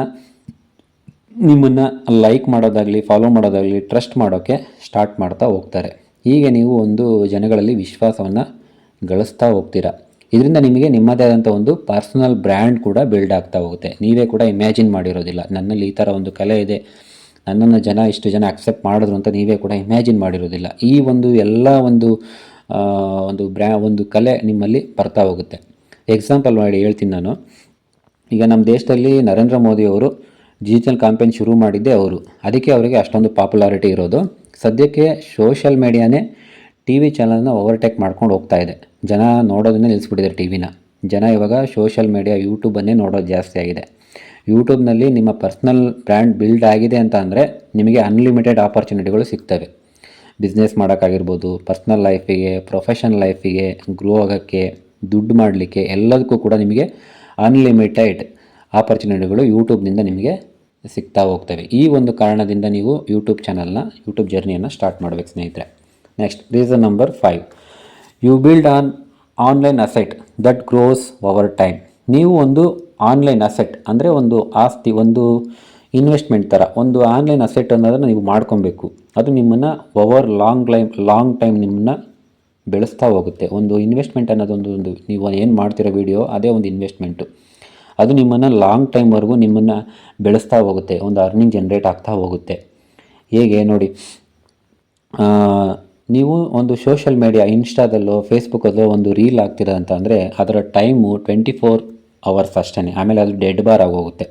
ನಿಮ್ಮನ್ನು ಲೈಕ್ ಮಾಡೋದಾಗಲಿ ಫಾಲೋ ಮಾಡೋದಾಗಲಿ ಟ್ರಸ್ಟ್ ಮಾಡೋಕ್ಕೆ ಸ್ಟಾರ್ಟ್ ಮಾಡ್ತಾ ಹೋಗ್ತಾರೆ. ಹೀಗೆ ನೀವು ಒಂದು ಜನಗಳಲ್ಲಿ ವಿಶ್ವಾಸವನ್ನು ಗಳಿಸ್ತಾ ಹೋಗ್ತೀರಾ. ಇದರಿಂದ ನಿಮಗೆ ನಿಮ್ಮದೇ ಆದಂಥ ಒಂದು ಪರ್ಸನಲ್ ಬ್ರ್ಯಾಂಡ್ ಕೂಡ ಬಿಲ್ಡ್ ಆಗ್ತಾ ಹೋಗುತ್ತೆ. ನೀವೇ ಕೂಡ ಇಮ್ಯಾಜಿನ್ ಮಾಡಿರೋದಿಲ್ಲ. ನನ್ನಲ್ಲಿ ಈ ಥರ ಒಂದು ಕಲೆ ಇದೆ. ನನ್ನನ್ನು ಜನ ಇಷ್ಟು ಜನ ಅಕ್ಸೆಪ್ಟ್ ಮಾಡಿದ್ರು ಅಂತ ನೀವೇ ಕೂಡ ಇಮ್ಯಾಜಿನ್ ಮಾಡಿರೋದಿಲ್ಲ. ಈ ಒಂದು ಎಲ್ಲ ಒಂದು ಒಂದು ಬ್ರ್ಯಾ ಒಂದು ಕಲೆ ನಿಮ್ಮಲ್ಲಿ ಬರ್ತಾ ಹೋಗುತ್ತೆ. ಎಕ್ಸಾಂಪಲ್ ಮಾಡಿ ಹೇಳ್ತೀನಿ ನಾನು. ಈಗ ನಮ್ಮ ದೇಶದಲ್ಲಿ ನರೇಂದ್ರ ಮೋದಿ ಅವರು ಡಿಜಿಟಲ್ ಕ್ಯಾಂಪೇನ್ ಶುರು ಮಾಡಿದ್ದೇ ಅವರು. ಅದಕ್ಕೆ ಅವರಿಗೆ ಅಷ್ಟೊಂದು ಪಾಪ್ಯುಲಾರಿಟಿ ಇರೋದು. ಸದ್ಯಕ್ಕೆ ಸೋಷಿಯಲ್ ಮೀಡಿಯಾನೇ ಟಿ ವಿ ಚಾನಲ್ನ ಓವರ್ಟೇಕ್ ಮಾಡ್ಕೊಂಡು ಹೋಗ್ತಾ ಇದೆ. ಜನ ನೋಡೋದನ್ನೇ ನಿಲ್ಲಿಸ್ಬಿಟ್ಟಿದ್ದಾರೆ ಟಿ ವಿನ ಜನ ಇವಾಗ ಸೋಷಿಯಲ್ ಮೀಡಿಯಾ ಯೂಟ್ಯೂಬನ್ನೇ ನೋಡೋದು ಜಾಸ್ತಿ ಆಗಿದೆ. ಯೂಟ್ಯೂಬ್ನಲ್ಲಿ ನಿಮ್ಮ ಪರ್ಸ್ನಲ್ ಬ್ರ್ಯಾಂಡ್ ಬಿಲ್ಡ್ ಆಗಿದೆ ಅಂತ ಅಂದರೆ ನಿಮಗೆ ಅನ್ಲಿಮಿಟೆಡ್ ಆಪರ್ಚುನಿಟಿಗಳು ಸಿಗ್ತವೆ. ಬಿಸ್ನೆಸ್ ಮಾಡೋಕ್ಕಾಗಿರ್ಬೋದು, ಪರ್ಸ್ನಲ್ ಲೈಫಿಗೆ ಪ್ರೊಫೆಷನ್ ಲೈಫಿಗೆ ಗ್ರೋ ಆಗೋಕ್ಕೆ ದುಡ್ಡು ಮಾಡಲಿಕ್ಕೆ ಎಲ್ಲದಕ್ಕೂ ಕೂಡ ನಿಮಗೆ ಅನ್ಲಿಮಿಟೆಡ್ ಆಪರ್ಚುನಿಟಿಗಳು ಯೂಟ್ಯೂಬ್ನಿಂದ ನಿಮಗೆ ಸಿಗ್ತಾ ಹೋಗ್ತವೆ. ಈ ಒಂದು ಕಾರಣದಿಂದ ನೀವು ಯೂಟ್ಯೂಬ್ ಚಾನಲ್ನ, ಯೂಟ್ಯೂಬ್ ಜರ್ನಿಯನ್ನು ಸ್ಟಾರ್ಟ್ ಮಾಡಬೇಕು ಸ್ನೇಹಿತರೆ. Next reason number five you build an online asset that grows over time ನೀವು ಒಂದು ಆನ್ಲೈನ್ ಅಸೆಟ್ ಅಂದರೆ ಒಂದು ಆಸ್ತಿ, ಒಂದು ಇನ್ವೆಸ್ಟ್ಮೆಂಟ್ ಥರ ಒಂದು ಆನ್ಲೈನ್ ಅಸೆಟ್ ಅನ್ನೋದನ್ನು ನೀವು ಮಾಡ್ಕೊಬೇಕು. ಅದು ನಿಮ್ಮನ್ನು over long time long time ನಿಮ್ಮನ್ನು ಬೆಳೆಸ್ತಾ ಹೋಗುತ್ತೆ. ಒಂದು ಇನ್ವೆಸ್ಟ್ಮೆಂಟ್ ಅನ್ನೋದೊಂದು, ಒಂದು ನೀವು ಏನು ಮಾಡ್ತಿರೋ ವಿಡಿಯೋ ಅದೇ ಒಂದು ಇನ್ವೆಸ್ಟ್ಮೆಂಟು ಅದು ನಿಮ್ಮನ್ನು ಲಾಂಗ್ ಟೈಮ್ವರೆಗೂ ನಿಮ್ಮನ್ನು ಬೆಳೆಸ್ತಾ ಹೋಗುತ್ತೆ. ಒಂದು ಅರ್ನಿಂಗ್ ಜನ್ರೇಟ್ ಆಗ್ತಾ ಹೋಗುತ್ತೆ. ಹೇಗೆ ನೋಡಿ ನೀವು ಒಂದು ಸೋಷಲ್ ಮೀಡಿಯಾ ಇನ್ಸ್ಟಾದಲ್ಲೋ ಫೇಸ್ಬುಕ್ಕಲ್ಲೋ ಒಂದು ರೀಲ್ ಆಗ್ತೀರ ಅಂತ ಅದರ ಟೈಮು ಟ್ವೆಂಟಿ ಫೋರ್ ಅವರ್ಸ್ ಅಷ್ಟೇ ಆಮೇಲೆ ಅದು ಡೆಡ್ ಬಾರ್ ಆಗೋಗುತ್ತೆ.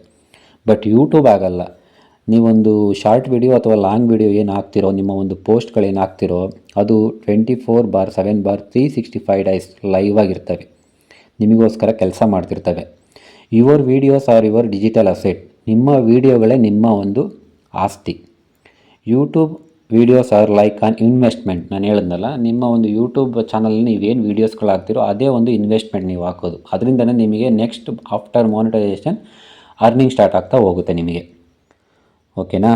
ಬಟ್ ಯೂಟ್ಯೂಬ್ ಆಗಲ್ಲ. ನೀವೊಂದು ಶಾರ್ಟ್ ವಿಡಿಯೋ ಅಥವಾ ಲಾಂಗ್ ವಿಡಿಯೋ ಏನು ಹಾಕ್ತಿರೋ ನಿಮ್ಮ ಒಂದು ಪೋಸ್ಟ್ಗಳೇನು ಹಾಕ್ತಿರೋ ಅದು twenty four bar seven bar three sixty five days live ಆಗಿರ್ತವೆ. ನಿಮಗೋಸ್ಕರ ಕೆಲಸ ಮಾಡ್ತಿರ್ತವೆ. Your videos are your digital asset ನಿಮ್ಮ ವೀಡಿಯೋಗಳೇ ನಿಮ್ಮ ಒಂದು ಆಸ್ತಿ. YouTube videos are like an investment ನಾನು ಹೇಳಿದ್ನಲ್ಲ, ನಿಮ್ಮ ಒಂದು ಯೂಟ್ಯೂಬ್ ಚಾನಲ್ ನೀವೇನು ವೀಡಿಯೋಸ್ಗಳು ಹಾಕ್ತಿರೋ ಅದೇ ಒಂದು ಇನ್ವೆಸ್ಟ್ಮೆಂಟ್ ನೀವು ಹಾಕೋದು. ಅದರಿಂದನೇ ನಿಮಗೆ next after monetisation earning start ಆಗ್ತಾ ಹೋಗುತ್ತೆ ನಿಮಗೆ. ಓಕೆನಾ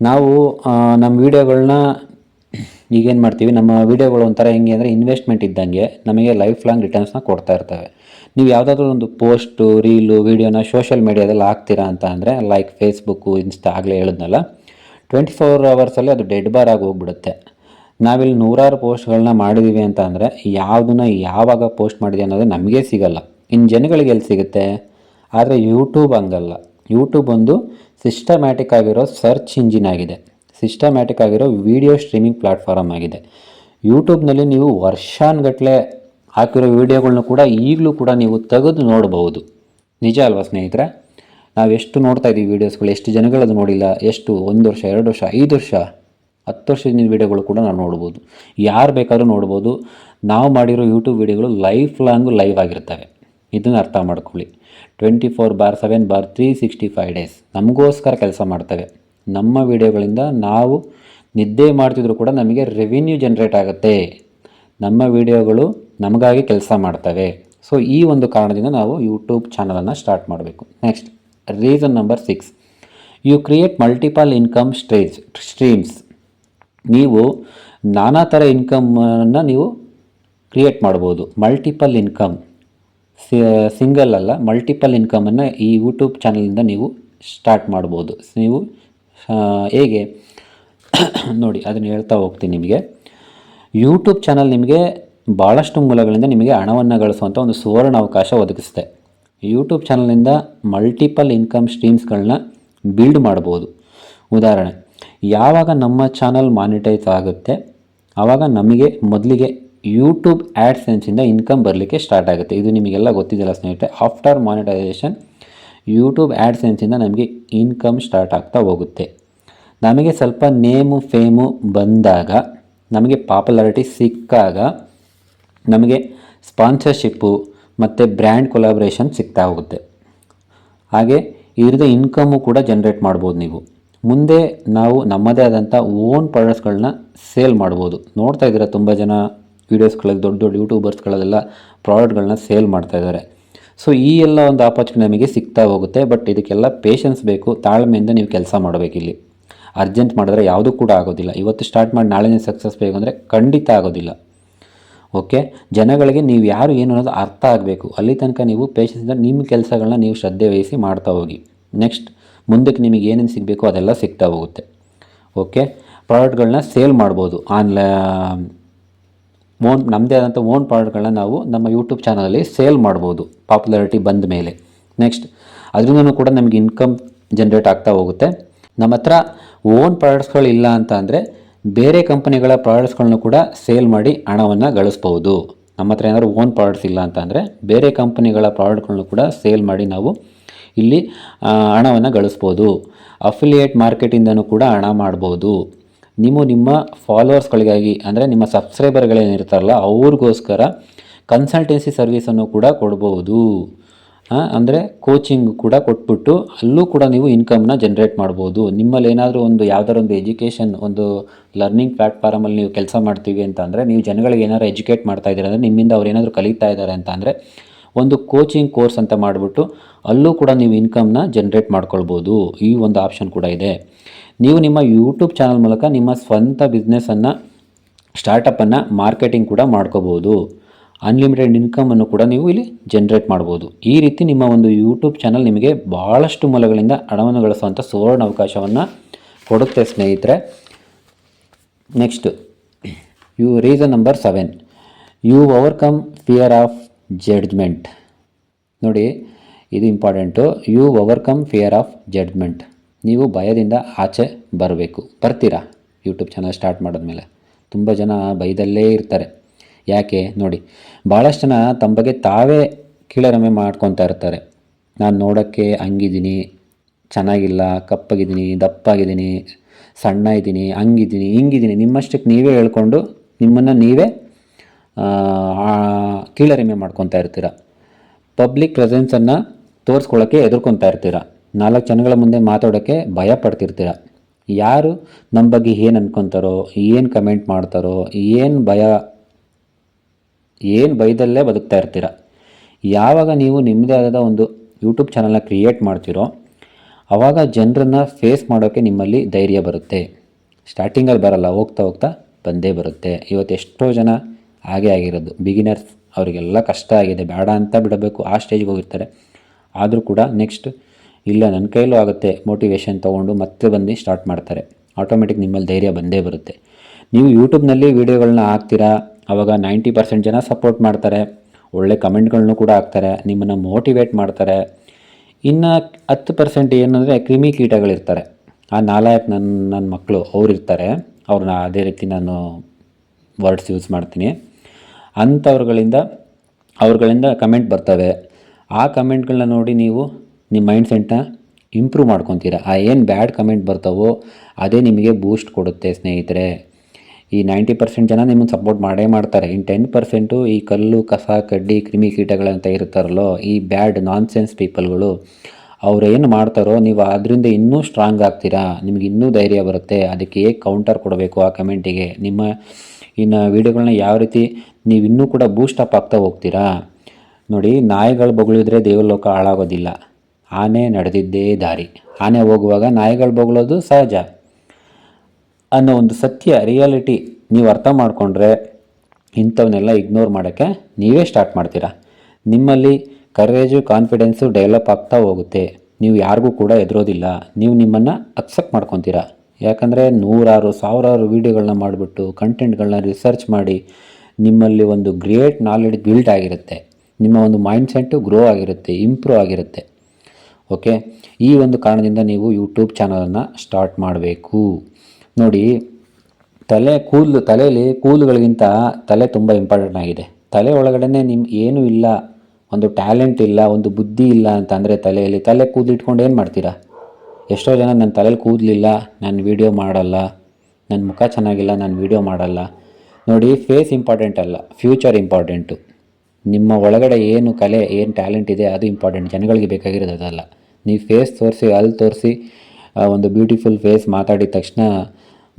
ನಾವು ನಮ್ಮ ವೀಡಿಯೋಗಳನ್ನ ಈಗೇನು ಮಾಡ್ತೀವಿ, ನಮ್ಮ ವೀಡಿಯೋಗಳು ಒಂಥರ ಹೆಂಗೆ ಅಂದರೆ ಇನ್ವೆಸ್ಟ್ಮೆಂಟ್ ಇದ್ದಂಗೆ ನಮಗೆ ಲೈಫ್ ಲಾಂಗ್ ರಿಟರ್ನ್ಸ್ನ ಕೊಡ್ತಾ ಇರ್ತವೆ. ನೀವು ಯಾವುದಾದ್ರೂ ಒಂದು ಪೋಸ್ಟು ರೀಲು ವೀಡಿಯೋನ ಸೋಷಿಯಲ್ ಮೀಡಿಯಾದಲ್ಲಿ ಹಾಕ್ತೀರಾ ಅಂತ ಅಂದರೆ ಲೈಕ್ ಫೇಸ್ಬುಕ್ಕು ಇನ್ಸ್ಟಾ ಆಗಲೇ ಹೇಳಿದ್ನಲ್ಲ ಟ್ವೆಂಟಿ ಫೋರ್ ಅವರ್ಸಲ್ಲಿ ಅದು ಡೆಡ್ ಬಾರ್ ಆಗಿ ಹೋಗ್ಬಿಡುತ್ತೆ. ನಾವಿಲ್ಲಿ ನೂರಾರು ಪೋಸ್ಟ್ಗಳನ್ನ ಮಾಡಿದ್ದೀವಿ ಅಂತ ಅಂದರೆ ಯಾವುದನ್ನ ಯಾವಾಗ ಪೋಸ್ಟ್ ಮಾಡಿದೆ ಅನ್ನೋದು ನಮಗೆ ಸಿಗಲ್ಲ. ಇನ್ನು ಜನಗಳಿಗೆ ಎಲ್ಲಿ ಸಿಗುತ್ತೆ? ಆದರೆ ಯೂಟ್ಯೂಬ್ ಹಂಗಲ್ಲ. ಯೂಟ್ಯೂಬ್ ಒಂದು ಸಿಸ್ಟಮ್ಯಾಟಿಕ್ ಆಗಿರೋ ಸರ್ಚ್ ಇಂಜಿನ್ ಆಗಿದೆ. ಸಿಸ್ಟಮ್ಯಾಟಿಕ್ ಆಗಿರೋ ವಿಡಿಯೋ ಸ್ಟ್ರೀಮಿಂಗ್ ಪ್ಲ್ಯಾಟ್ಫಾರ್ಮ್ ಆಗಿದೆ. ಯೂಟ್ಯೂಬ್ನಲ್ಲಿ ನೀವು ವರ್ಷಾನ್ಗಟ್ಲೆ ಹಾಕಿರೋ ವಿಡಿಯೋಗಳನ್ನ ಕೂಡ ಈಗಲೂ ಕೂಡ ನೀವು ತೆಗೆದು ನೋಡಬಹುದು. ನಿಜ ಅಲ್ವಾ ಸ್ನೇಹಿತರೆ? ನಾವು ಎಷ್ಟು ನೋಡ್ತಾ ಇದ್ದೀವಿ ವೀಡಿಯೋಸ್ಗಳು, ಎಷ್ಟು ಜನಗಳು ಅದು ನೋಡಿಲ್ಲ, ಎಷ್ಟು, ಒಂದು ವರ್ಷ, ಎರಡು ವರ್ಷ, ಐದು ವರ್ಷ, ಹತ್ತು ವರ್ಷದ ವೀಡಿಯೋಗಳು ಕೂಡ ನಾವು ನೋಡ್ಬೋದು. ಯಾರು ಬೇಕಾದರೂ ನೋಡ್ಬೋದು. ನಾವು ಮಾಡಿರೋ ಯೂಟ್ಯೂಬ್ ವೀಡಿಯೋಗಳು ಲೈಫ್ ಲಾಂಗು ಲೈವ್ ಆಗಿರ್ತವೆ. ಇದನ್ನು ಅರ್ಥ ಮಾಡ್ಕೊಳ್ಳಿ. Twenty four bar seven bar three sixty five days ನಮಗೋಸ್ಕರ ಕೆಲಸ ಮಾಡ್ತವೆ. ನಮ್ಮ ವೀಡಿಯೋಗಳಿಂದ ನಾವು ನಿದ್ದೆ ಮಾಡ್ತಿದ್ರು ಕೂಡ ನಮಗೆ ರೆವಿನ್ಯೂ ಜನ್ರೇಟ್ ಆಗುತ್ತೆ. ನಮ್ಮ ವೀಡಿಯೋಗಳು ನಮಗಾಗಿ ಕೆಲಸ ಮಾಡ್ತವೆ. ಸೊ ಈ ಒಂದು ಕಾರಣದಿಂದ ನಾವು ಯೂಟ್ಯೂಬ್ ಚಾನಲನ್ನು ಸ್ಟಾರ್ಟ್ ಮಾಡಬೇಕು. Next reason number six you create multiple income stage streams ನೀವು ನಾನಾ ಥರ ಇನ್ಕಮನ್ನು ನೀವು ಕ್ರಿಯೇಟ್ ಮಾಡ್ಬೋದು ಮಲ್ಟಿಪಲ್ ಇನ್ಕಮ್ ಸಿಂಗಲ್ ಅಲ್ಲ ಮಲ್ಟಿಪಲ್ ಇನ್ಕಮನ್ನು ಈ ಯೂಟ್ಯೂಬ್ ಚಾನಲಿಂದ ನೀವು ಸ್ಟಾರ್ಟ್ ಮಾಡ್ಬೋದು ನೀವು ಹೇಗೆ? ನೋಡಿ, ಅದನ್ನು ಹೇಳ್ತಾ ಹೋಗ್ತೀನಿ ನಿಮಗೆ. ಯೂಟ್ಯೂಬ್ ಚಾನಲ್ ನಿಮಗೆ ಭಾಳಷ್ಟು ಮೂಲಗಳಿಂದ ನಿಮಗೆ ಹಣವನ್ನು ಗಳಿಸುವಂಥ ಒಂದು ಸುವರ್ಣ ಅವಕಾಶ ಒದಗಿಸುತ್ತೆ. ಯೂಟ್ಯೂಬ್ ಚಾನಲ್ನಿಂದ ಮಲ್ಟಿಪಲ್ ಇನ್ಕಮ್ ಸ್ಟ್ರೀಮ್ಸ್ಗಳನ್ನ ಬಿಲ್ಡ್ ಮಾಡ್ಬೋದು ಉದಾಹರಣೆ, ಯಾವಾಗ ನಮ್ಮ ಚಾನಲ್ ಮಾನಿಟೈಸ್ ಆಗುತ್ತೆ ಆವಾಗ ನಮಗೆ ಮೊದಲಿಗೆ ಯೂಟ್ಯೂಬ್ ಆ್ಯಡ್ಸೆನ್ಸಿಂದ ಇನ್ಕಮ್ ಬರಲಿಕ್ಕೆ ಸ್ಟಾರ್ಟ್ ಆಗುತ್ತೆ. ಇದು ನಿಮಗೆಲ್ಲ ಗೊತ್ತಿದ್ದಿಲ್ಲ ಸ್ನೇಹಿತರೆ ಆಫ್ಟರ್ ಮಾನಿಟೈಸೇಷನ್ ಯೂಟ್ಯೂಬ್ ಆ್ಯಡ್ಸೆನ್ಸಿಂದ ನಮಗೆ ಇನ್ಕಮ್ ಸ್ಟಾರ್ಟ್ ಆಗ್ತಾ ಹೋಗುತ್ತೆ. ನಮಗೆ ಸ್ವಲ್ಪ ನೇಮು ಫೇಮು ಬಂದಾಗ, ನಮಗೆ ಪಾಪ್ಯುಲಾರಿಟಿ ಸಿಕ್ಕಾಗ ನಮಗೆ ಸ್ಪಾನ್ಸರ್ಶಿಪ್ಪು ಮತ್ತು ಬ್ರ್ಯಾಂಡ್ ಕೊಲಾಬ್ರೇಷನ್ ಸಿಗ್ತಾ ಹೋಗುತ್ತೆ. ಹಾಗೆ ಇದರಿಂದ ಇನ್ಕಮು ಕೂಡ ಜನ್ರೇಟ್ ಮಾಡ್ಬೋದು ನೀವು. ಮುಂದೆ ನಾವು ನಮ್ಮದೇ ಆದಂಥ ಓನ್ ಪ್ರಾಡಕ್ಟ್ಸ್ಗಳನ್ನ ಸೇಲ್ ಮಾಡ್ಬೋದು. ನೋಡ್ತಾ ಇದ್ದೀರಾ ತುಂಬ ಜನ ವೀಡಿಯೋಸ್ಗಳಲ್ಲಿ ದೊಡ್ಡ ದೊಡ್ಡ ಯೂಟ್ಯೂಬರ್ಸ್ಗಳಲ್ಲೆಲ್ಲ ಪ್ರಾಡಕ್ಟ್ಗಳನ್ನ ಸೇಲ್ ಮಾಡ್ತಾ ಇದ್ದಾರೆ. ಸೊ ಈ ಎಲ್ಲ ಒಂದು ಆಪರ್ಚುನಿಟಿ ನಮಗೆ ಸಿಗ್ತಾ ಹೋಗುತ್ತೆ. ಬಟ್ ಇದಕ್ಕೆಲ್ಲ ಪೇಷನ್ಸ್ ಬೇಕು, ತಾಳ್ಮೆಯಿಂದ ನೀವು ಕೆಲಸ ಮಾಡಬೇಕಿಲ್ಲಿ ಅರ್ಜೆಂಟ್ ಮಾಡಿದ್ರೆ ಯಾವುದೂ ಕೂಡ ಆಗೋದಿಲ್ಲ. ಇವತ್ತು ಸ್ಟಾರ್ಟ್ ಮಾಡಿ ನಾಳೆನೇ ಸಕ್ಸಸ್ ಬೇಕು ಅಂದರೆ ಖಂಡಿತ ಆಗೋದಿಲ್ಲ. ಓಕೆ ಜನಗಳಿಗೆ ನೀವು ಯಾರು ಏನು ಅನ್ನೋದು ಅರ್ಥ ಆಗಬೇಕು. ಅಲ್ಲಿ ತನಕ ನೀವು ಪೇಷನ್ಸಿಂದ ನಿಮ್ಮ ಕೆಲಸಗಳನ್ನ ನೀವು ಶ್ರದ್ಧೆ ವಹಿಸಿ ಮಾಡ್ತಾ ಹೋಗಿ. ನೆಕ್ಸ್ಟ್ ಮುಂದಕ್ಕೆ ನಿಮಗೆ ಏನೇನು ಸಿಗಬೇಕು ಅದೆಲ್ಲ ಸಿಗ್ತಾ ಹೋಗುತ್ತೆ. ಓಕೆ ಪ್ರಾಡಕ್ಟ್ಗಳನ್ನ ಸೇಲ್ ಮಾಡ್ಬೋದು. ಆನ್ಲೈ ಓನ್ ನಮ್ಮದೇ ಆದಂಥ ಓನ್ ಪ್ರಾಡಕ್ಟ್ಗಳನ್ನ ನಾವು ನಮ್ಮ ಯೂಟ್ಯೂಬ್ ಚಾನಲಲ್ಲಿ ಸೇಲ್ ಮಾಡ್ಬೋದು. ಪಾಪ್ಯುಲಾರಿಟಿ ಬಂದ ಮೇಲೆ. ನೆಕ್ಸ್ಟ್ ಅದರಿಂದನೂ ಕೂಡ ನಮಗೆ ಇನ್ಕಮ್ ಜನ್ರೇಟ್ ಆಗ್ತಾ ಹೋಗುತ್ತೆ. ನಮ್ಮ ಹತ್ರ ಓನ್ ಪ್ರಾಡಕ್ಟ್ಸ್ಗಳು ಇಲ್ಲ ಅಂತ ಅಂದರೆ ಬೇರೆ ಕಂಪನಿಗಳ ಪ್ರಾಡಕ್ಟ್ಸ್ಗಳನ್ನು ಕೂಡ ಸೇಲ್ ಮಾಡಿ ಹಣವನ್ನು ಗಳಿಸ್ಬೋದು ನಮ್ಮ ಹತ್ರ ಏನಾದರೂ ಓನ್ ಪ್ರಾಡಕ್ಟ್ಸ್ ಇಲ್ಲ ಅಂತ ಅಂದರೆ ಬೇರೆ ಕಂಪನಿಗಳ ಪ್ರಾಡಕ್ಟ್ಗಳನ್ನು ಕೂಡ ಸೇಲ್ ಮಾಡಿ ನಾವು ಇಲ್ಲಿ ಹಣವನ್ನು ಗಳಿಸ್ಬೋದು ಅಫಿಲಿಯೇಟ್ ಮಾರ್ಕೆಟಿಂದನೂ ಕೂಡ ಹಣ ಮಾಡ್ಬೋದು ನೀವು ನಿಮ್ಮ ಫಾಲೋವರ್ಸ್ಗಳಿಗಾಗಿ ಅಂದರೆ ನಿಮ್ಮ ಸಬ್ಸ್ಕ್ರೈಬರ್ಗಳೇನಿರ್ತಾರಲ್ಲ ಅವ್ರಿಗೋಸ್ಕರ ಕನ್ಸಲ್ಟೆನ್ಸಿ ಸರ್ವಿಸನ್ನು ಕೂಡ ಕೊಡ್ಬೋದು ಅಂದರೆ ಕೋಚಿಂಗ್ ಕೂಡ ಕೊಟ್ಬಿಟ್ಟು ಅಲ್ಲೂ ಕೂಡ ನೀವು ಇನ್ಕಮ್ನ ಜನ್ರೇಟ್ ಮಾಡ್ಬೋದು. ನಿಮ್ಮಲ್ಲಿ ಏನಾದರೂ ಒಂದು ಯಾವ್ದಾದ್ರು ಒಂದು ಎಜುಕೇಷನ್ ಒಂದು ಲರ್ನಿಂಗ್ ಪ್ಲ್ಯಾಟ್ಫಾರ್ಮಲ್ಲಿ ನೀವು ಕೆಲಸ ಮಾಡ್ತೀವಿ ಅಂತ ಅಂದರೆ ನೀವು ಜನಗಳಿಗೆ ಏನಾದ್ರು ಎಜುಕೇಟ್ ಮಾಡ್ತಾ ಇದ್ದೀರಾ ಅಂದರೆ ನಿಮ್ಮಿಂದ ಅವ್ರು ಏನಾದರೂ ಕಲಿತಾ ಇದ್ದಾರೆ ಅಂತ ಅಂದರೆ ಒಂದು ಕೋಚಿಂಗ್ ಕೋರ್ಸ್ ಅಂತ ಮಾಡಿಬಿಟ್ಟು ಅಲ್ಲೂ ಕೂಡ ನೀವು ಇನ್ಕಮ್ನ ಜನ್ರೇಟ್ ಮಾಡ್ಕೊಳ್ಬೋದು. ಈ ಒಂದು ಆಪ್ಷನ್ ಕೂಡ ಇದೆ. ನೀವು ನಿಮ್ಮ ಯೂಟ್ಯೂಬ್ ಚಾನಲ್ ಮೂಲಕ ನಿಮ್ಮ ಸ್ವಂತ ಬಿಸ್ನೆಸ್ಸನ್ನು ಸ್ಟಾರ್ಟಪ್ಪನ್ನು ಮಾರ್ಕೆಟಿಂಗ್ ಕೂಡ ಮಾಡ್ಕೋಬೋದು. ಅನ್ಲಿಮಿಟೆಡ್ ಇನ್ಕಮನ್ನು ಕೂಡ ನೀವು ಇಲ್ಲಿ ಜನ್ರೇಟ್ ಮಾಡ್ಬೋದು. ಈ ರೀತಿ ನಿಮ್ಮ ಒಂದು ಯೂಟ್ಯೂಬ್ ಚಾನಲ್ ನಿಮಗೆ ಭಾಳಷ್ಟು ಮೂಲಗಳಿಂದ ಹಣವನ್ನು ಗಳಿಸುವಂಥ ಸುವರ್ಣ ಅವಕಾಶವನ್ನು ಕೊಡುತ್ತೆ, ಸ್ನೇಹಿತರೆ. Next you reason number seven you overcome fear of judgment ನೋಡಿ, ಇದು important you overcome fear of judgment ನೀವು ಭಯದಿಂದ ಆಚೆ ಬರಬೇಕು. ಬರ್ತೀರಾ? ಯೂಟ್ಯೂಬ್ ಚಾನಲ್ ಸ್ಟಾರ್ಟ್ ಮಾಡಿದ್ಮೇಲೆ. ತುಂಬ ಜನ ಭಯದಲ್ಲೇ ಇರ್ತಾರೆ. ಯಾಕೆ? ನೋಡಿ ಭಾಳಷ್ಟು ಜನ ತಮ್ಮ ಬಗ್ಗೆ ತಾವೇ ಕೀಳರಮೆ ಮಾಡ್ಕೊತಾ ಇರ್ತಾರೆ. ನಾನು ನೋಡೋಕ್ಕೆ ಹಂಗಿದ್ದೀನಿ, ಚೆನ್ನಾಗಿಲ್ಲ, ಕಪ್ಪಗಿದ್ದೀನಿ, ದಪ್ಪಾಗಿದ್ದೀನಿ ಸಣ್ಣ ಇದ್ದೀನಿ ಹಂಗಿದ್ದೀನಿ, ಹಿಂಗಿದ್ದೀನಿ, ನಿಮ್ಮಷ್ಟಕ್ಕೆ ನೀವೇ ಹೇಳ್ಕೊಂಡು ನಿಮ್ಮನ್ನು ನೀವೇ ಕೀಳರಿಮೆ ಮಾಡ್ಕೊತಾ ಇರ್ತೀರ? ಪಬ್ಲಿಕ್ ಪ್ರೆಸೆನ್ಸನ್ನು ತೋರಿಸ್ಕೊಳ್ಳೋಕ್ಕೆ ಎದುರ್ಕೊತಾ ಇರ್ತೀರ? ನಾಲ್ಕು ಜನಗಳ ಮುಂದೆ ಮಾತಾಡೋಕ್ಕೆ ಭಯ ಪಡ್ತಿರ್ತೀರ? ಯಾರು ನಮ್ಮ ಬಗ್ಗೆ ಏನು ಅನ್ಕೊತಾರೋ, ಏನು ಕಮೆಂಟ್ ಮಾಡ್ತಾರೋ, ಏನು ಭಯ ಏನು ಭಯದಲ್ಲೇ ಬದುಕ್ತಾ ಇರ್ತೀರ? ಯಾವಾಗ ನೀವು ನಿಮ್ಮದೇ ಆದ ಒಂದು ಯೂಟ್ಯೂಬ್ ಚಾನಲ್ನ ಕ್ರಿಯೇಟ್ ಮಾಡ್ತೀರೋ ಆವಾಗ ಜನರನ್ನು ಫೇಸ್ ಮಾಡೋಕ್ಕೆ ನಿಮ್ಮಲ್ಲಿ ಧೈರ್ಯ ಬರುತ್ತೆ. ಸ್ಟಾರ್ಟಿಂಗಲ್ಲಿ ಬರಲ್ಲ, ಹೋಗ್ತಾ ಹೋಗ್ತಾ ಬಂದೇ ಬರುತ್ತೆ. ಇವತ್ತು ಎಷ್ಟೋ ಜನ ಹಾಗೆ ಆಗಿರೋದು. ಬಿಗಿನರ್ಸ್ ಅವರಿಗೆಲ್ಲ ಕಷ್ಟ ಆಗಿದೆ. ಬೇಡ ಅಂತ ಬಿಡಬೇಕು. ಆ ಸ್ಟೇಜ್ಗೆ ಹೋಗಿರ್ತಾರೆ. ಆದರೂ ಕೂಡ ನೆಕ್ಸ್ಟ್ ಇಲ್ಲ ನನ್ನ ಕೈಲೂ ಆಗುತ್ತೆ. ಮೋಟಿವೇಶನ್ ತೊಗೊಂಡು ಮತ್ತೆ ಬಂದು ಸ್ಟಾರ್ಟ್ ಮಾಡ್ತಾರೆ. ಆಟೋಮೆಟಿಕ್ ನಿಮ್ಮಲ್ಲಿ ಧೈರ್ಯ ಬಂದೇ ಬರುತ್ತೆ. ನೀವು ಯೂಟ್ಯೂಬ್ನಲ್ಲಿ ವೀಡಿಯೋಗಳನ್ನ ಹಾಕ್ತೀರಾ? ಆವಾಗ ನೈಂಟಿ ಪರ್ಸೆಂಟ್ ಜನ ಸಪೋರ್ಟ್ ಮಾಡ್ತಾರೆ. ಒಳ್ಳೆ ಕಮೆಂಟ್ಗಳನ್ನೂ ಕೂಡ ಹಾಕ್ತಾರೆ. ನಿಮ್ಮನ್ನು ಮೋಟಿವೇಟ್ ಮಾಡ್ತಾರೆ. ಇನ್ನು ಹತ್ತು ಪರ್ಸೆಂಟ್ ಏನಂದರೆ ಕ್ರಿಮಿ ಕೀಟಗಳಿರ್ತಾರೆ. ಆ ನಾಲಾಯಕ್ ನನ್ನ ನನ್ನ ಮಕ್ಕಳು ಅವ್ರು ಇರ್ತಾರೆ ಅವ್ರನ್ನ ಅದೇ ರೀತಿ ನಾನು ವರ್ಡ್ಸ್ ಯೂಸ್ ಮಾಡ್ತೀನಿ. ಅಂಥವ್ರುಗಳಿಂದ, ಅವ್ರುಗಳಿಂದ ಕಮೆಂಟ್ ಬರ್ತವೆ. ಆ ಕಮೆಂಟ್ಗಳನ್ನ ನೋಡಿ ನೀವು ನಿಮ್ಮ ಮೈಂಡ್ ಸೆಟ್ನ ಇಂಪ್ರೂವ್ ಮಾಡ್ಕೊತೀರ. ಆ ಏನು ಬ್ಯಾಡ್ ಕಮೆಂಟ್ ಬರ್ತಾವೋ, ಅದೇ ನಿಮಗೆ ಬೂಸ್ಟ್ ಕೊಡುತ್ತೆ ಸ್ನೇಹಿತರೆ. ಈ ನೈಂಟಿ ಪರ್ಸೆಂಟ್ ಜನ ನಿಮ್ಮನ್ನು ಸಪೋರ್ಟ್ ಮಾಡೇ ಮಾಡ್ತಾರೆ. ಇನ್ನು ಟೆನ್ ಪರ್ಸೆಂಟು ಈ ಕಲ್ಲು, ಕಸ, ಕಡ್ಡಿ, ಕ್ರಿಮಿ ಕೀಟಗಳಂತ ಇರ್ತಾರಲ್ಲೋ, ಈ ಬ್ಯಾಡ್ ನಾನ್ ಸೆನ್ಸ್ ಪೀಪಲ್ಗಳು ಏನು ಮಾಡ್ತಾರೋ, ನೀವು ಅದರಿಂದ ಇನ್ನೂ ಸ್ಟ್ರಾಂಗ್ ಆಗ್ತೀರಾ? ನಿಮ್ಗೆ ಇನ್ನೂ ಧೈರ್ಯ ಬರುತ್ತೆ. ಅದಕ್ಕೆ ಹೇಗೆ ಕೌಂಟರ್ ಕೊಡಬೇಕು ಆ ಕಮೆಂಟಿಗೆ ನಿಮ್ಮ ಇನ್ನು ವೀಡಿಯೋಗಳನ್ನ ಯಾವ ರೀತಿ ನೀವು ಇನ್ನೂ ಕೂಡ ಬೂಸ್ಟ್ ಅಪ್ ಆಗ್ತಾ ಹೋಗ್ತೀರಾ? ನೋಡಿ, ನಾಯಿಗಳು ಬೊಗಳಿದ್ರೆ ದೇವಲೋಕ ಹಾಳಾಗೋದಿಲ್ಲ. ಆನೆ ನಡೆದಿದ್ದೇ ದಾರಿ. ಆನೆ ಹೋಗುವಾಗ ನಾಯಿಗಳು ಬೊಗಳೋದು ಸಹಜ. ಅನ್ನೋ ಒಂದು ಸತ್ಯ ರಿಯಾಲಿಟಿ ನೀವು ಅರ್ಥ ಮಾಡಿಕೊಂಡ್ರೆ ಇಂಥವನ್ನೆಲ್ಲ ಇಗ್ನೋರ್ ಮಾಡೋಕ್ಕೆ ನೀವೇ ಸ್ಟಾರ್ಟ್ ಮಾಡ್ತೀರಾ? ನಿಮ್ಮಲ್ಲಿ ಕರೇಜು ಕಾನ್ಫಿಡೆನ್ಸು ಡೆವಲಪ್ ಆಗ್ತಾ ಹೋಗುತ್ತೆ. ನೀವು ಯಾರಿಗೂ ಕೂಡ ಎದುರೋದಿಲ್ಲ. ನೀವು ನಿಮ್ಮನ್ನು ಅಕ್ಸೆಪ್ಟ್ ಮಾಡ್ಕೊತೀರಾ? ಯಾಕಂದರೆ ನೂರಾರು, ಸಾವಿರಾರು ವೀಡಿಯೋಗಳನ್ನ ಮಾಡಿಬಿಟ್ಟು ಕಂಟೆಂಟ್ಗಳನ್ನ ರಿಸರ್ಚ್ ಮಾಡಿ ನಿಮ್ಮಲ್ಲಿ ಒಂದು ಗ್ರೇಟ್ ನಾಲೆಡ್ಜ್ ಬಿಲ್ಡ್ ಆಗಿರುತ್ತೆ. ನಿಮ್ಮ ಒಂದು ಮೈಂಡ್ ಸೆಟ್ಟು ಗ್ರೋ ಆಗಿರುತ್ತೆ ಇಂಪ್ರೂವ್ ಆಗಿರುತ್ತೆ. ಓಕೆ ಈ ಒಂದು ಕಾರಣದಿಂದ ನೀವು ಯೂಟ್ಯೂಬ್ ಚಾನಲನ್ನು ಸ್ಟಾರ್ಟ್ ಮಾಡಬೇಕು. ನೋಡಿ, ತಲೆ ಕೂದಲು, ತಲೆಯಲ್ಲಿ ಕೂದಲುಗಳಿಗಿಂತ ತಲೆ ತುಂಬ ಇಂಪಾರ್ಟೆಂಟ್ ಆಗಿದೆ. ತಲೆ ಒಳಗಡೆನೆ ನಿಮ್ಮ ಏನೂ ಇಲ್ಲ, ಒಂದು ಟ್ಯಾಲೆಂಟ್ ಇಲ್ಲ, ಒಂದು ಬುದ್ಧಿ ಇಲ್ಲ ಅಂತಂದರೆ ತಲೆಯಲ್ಲಿ ತಲೆ ಕೂದಲಿಟ್ಕೊಂಡು ಏನು ಮಾಡ್ತೀರಾ? ಎಷ್ಟೋ ಜನ ನನ್ನ ತಲೆಯಲ್ಲಿ ಕೂದಲಿಲ್ಲ, ನಾನು ವೀಡಿಯೋ ಮಾಡಲ್ಲ ನನ್ನ ಮುಖ ಚೆನ್ನಾಗಿಲ್ಲ, ನಾನು ವೀಡಿಯೋ ಮಾಡಲ್ಲ. ನೋಡಿ ಫೇಸ್ ಇಂಪಾರ್ಟೆಂಟ್ ಅಲ್ಲ ಫ್ಯೂಚರ್ ಇಂಪಾರ್ಟೆಂಟು ನಿಮ್ಮ ಒಳಗಡೆ ಏನು ಕಲೆ, ಏನು ಟ್ಯಾಲೆಂಟ್ ಇದೆ, ಅದು ಇಂಪಾರ್ಟೆಂಟ್ ಜನಗಳಿಗೆ ಬೇಕಾಗಿರೋದು ಅದಲ್ಲ. ನೀವು ಫೇಸ್ ತೋರಿಸಿ ಅಲ್ಲಿ ತೋರಿಸಿ ಒಂದು ಬ್ಯೂಟಿಫುಲ್ ಫೇಸ್ ಮಾತಾಡಿದ ತಕ್ಷಣ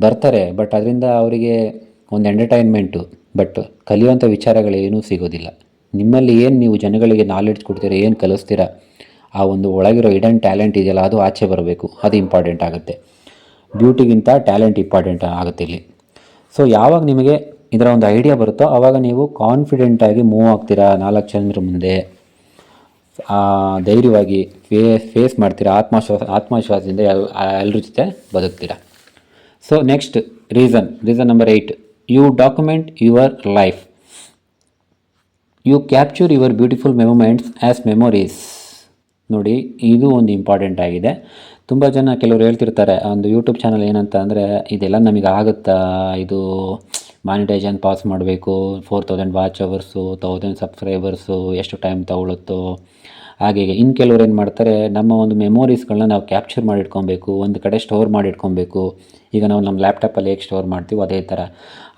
ಬರ್ತಾರೆ ಬಟ್ ಅದರಿಂದ ಅವರಿಗೆ ಒಂದು ಎಂಟರ್ಟೈನ್ಮೆಂಟು ಬಟ್ ಕಲಿಯುವಂಥ ವಿಚಾರಗಳೇನೂ ಸಿಗೋದಿಲ್ಲ. ನಿಮ್ಮಲ್ಲಿ ಏನು ನೀವು ಜನಗಳಿಗೆ ನಾಲೆಡ್ಜ್ ಕೊಡ್ತೀರಾ, ಏನು ಕಲಿಸ್ತೀರಾ, ಆ ಒಂದು ಒಳಗಿರೋ ಇಡನ್ ಟ್ಯಾಲೆಂಟ್ ಇದೆಯಲ್ಲ, ಅದು ಆಚೆ ಬರಬೇಕು, ಅದು ಇಂಪಾರ್ಟೆಂಟ್ ಆಗುತ್ತೆ. ಬ್ಯೂಟಿಗಿಂತ ಟ್ಯಾಲೆಂಟ್ ಇಂಪಾರ್ಟೆಂಟ್ ಆಗುತ್ತೆ ಇಲ್ಲಿ. ಸೊ ಯಾವಾಗ ನಿಮಗೆ ಇದರ ಒಂದು ಐಡಿಯಾ ಬರುತ್ತೋ ಆವಾಗ ನೀವು ಕಾನ್ಫಿಡೆಂಟಾಗಿ ಮೂವ್ ಆಗ್ತೀರಾ, ನಾಲ್ಕು ಜನರ ಮುಂದೆ? ಧೈರ್ಯವಾಗಿ ಫೇ ಫೇಸ್ ಮಾಡ್ತೀರಾ ಆತ್ಮವಿಶ್ವಾಸ ಆತ್ಮವಿಶ್ವಾಸದಿಂದ ಎಲ್ ಎಲ್ಲರ ಜೊತೆ ಬದುಕ್ತೀರಾ? So next reason reason number eight you document your life you capture your beautiful moments as memories ನೋಡಿ, ಇದು ಒಂದು ಇಂಪಾರ್ಟೆಂಟ್ ಆಗಿದೆ. ತುಂಬ ಜನ ಕೆಲವರು ಹೇಳ್ತಿರ್ತಾರೆ ಒಂದು ಯೂಟ್ಯೂಬ್ ಚಾನಲ್ ಏನಂತ ಅಂದರೆ, ಇದೆಲ್ಲ ನಮಗೆ ಆಗುತ್ತಾ? ಇದು ಮಾನಿಟೈಸನ್ ಪಾಸ್ ಮಾಡಬೇಕು four thousand watch hours thousand subscribers ಎಷ್ಟು ಟೈಮ್ ತಗೊಳುತ್ತೋ? ಹಾಗೆ ಇನ್ನು ಕೆಲವ್ರು ಏನು ಮಾಡ್ತಾರೆ, ನಮ್ಮ ಒಂದು ಮೆಮೊರೀಸ್ಗಳನ್ನ ನಾವು ಕ್ಯಾಪ್ಚರ್ ಮಾಡಿ ಇಟ್ಕೊಬೇಕು ಒಂದು ಕಡೆ ಸ್ಟೋರ್ ಮಾಡಿ ಇಟ್ಕೊಬೇಕು ಈಗ ನಾವು ನಮ್ಮ ಲ್ಯಾಪ್ಟಾಪಲ್ಲಿ ಹೇಗೆ ಸ್ಟೋರ್ ಮಾಡ್ತೀವೋ ಅದೇ ಥರ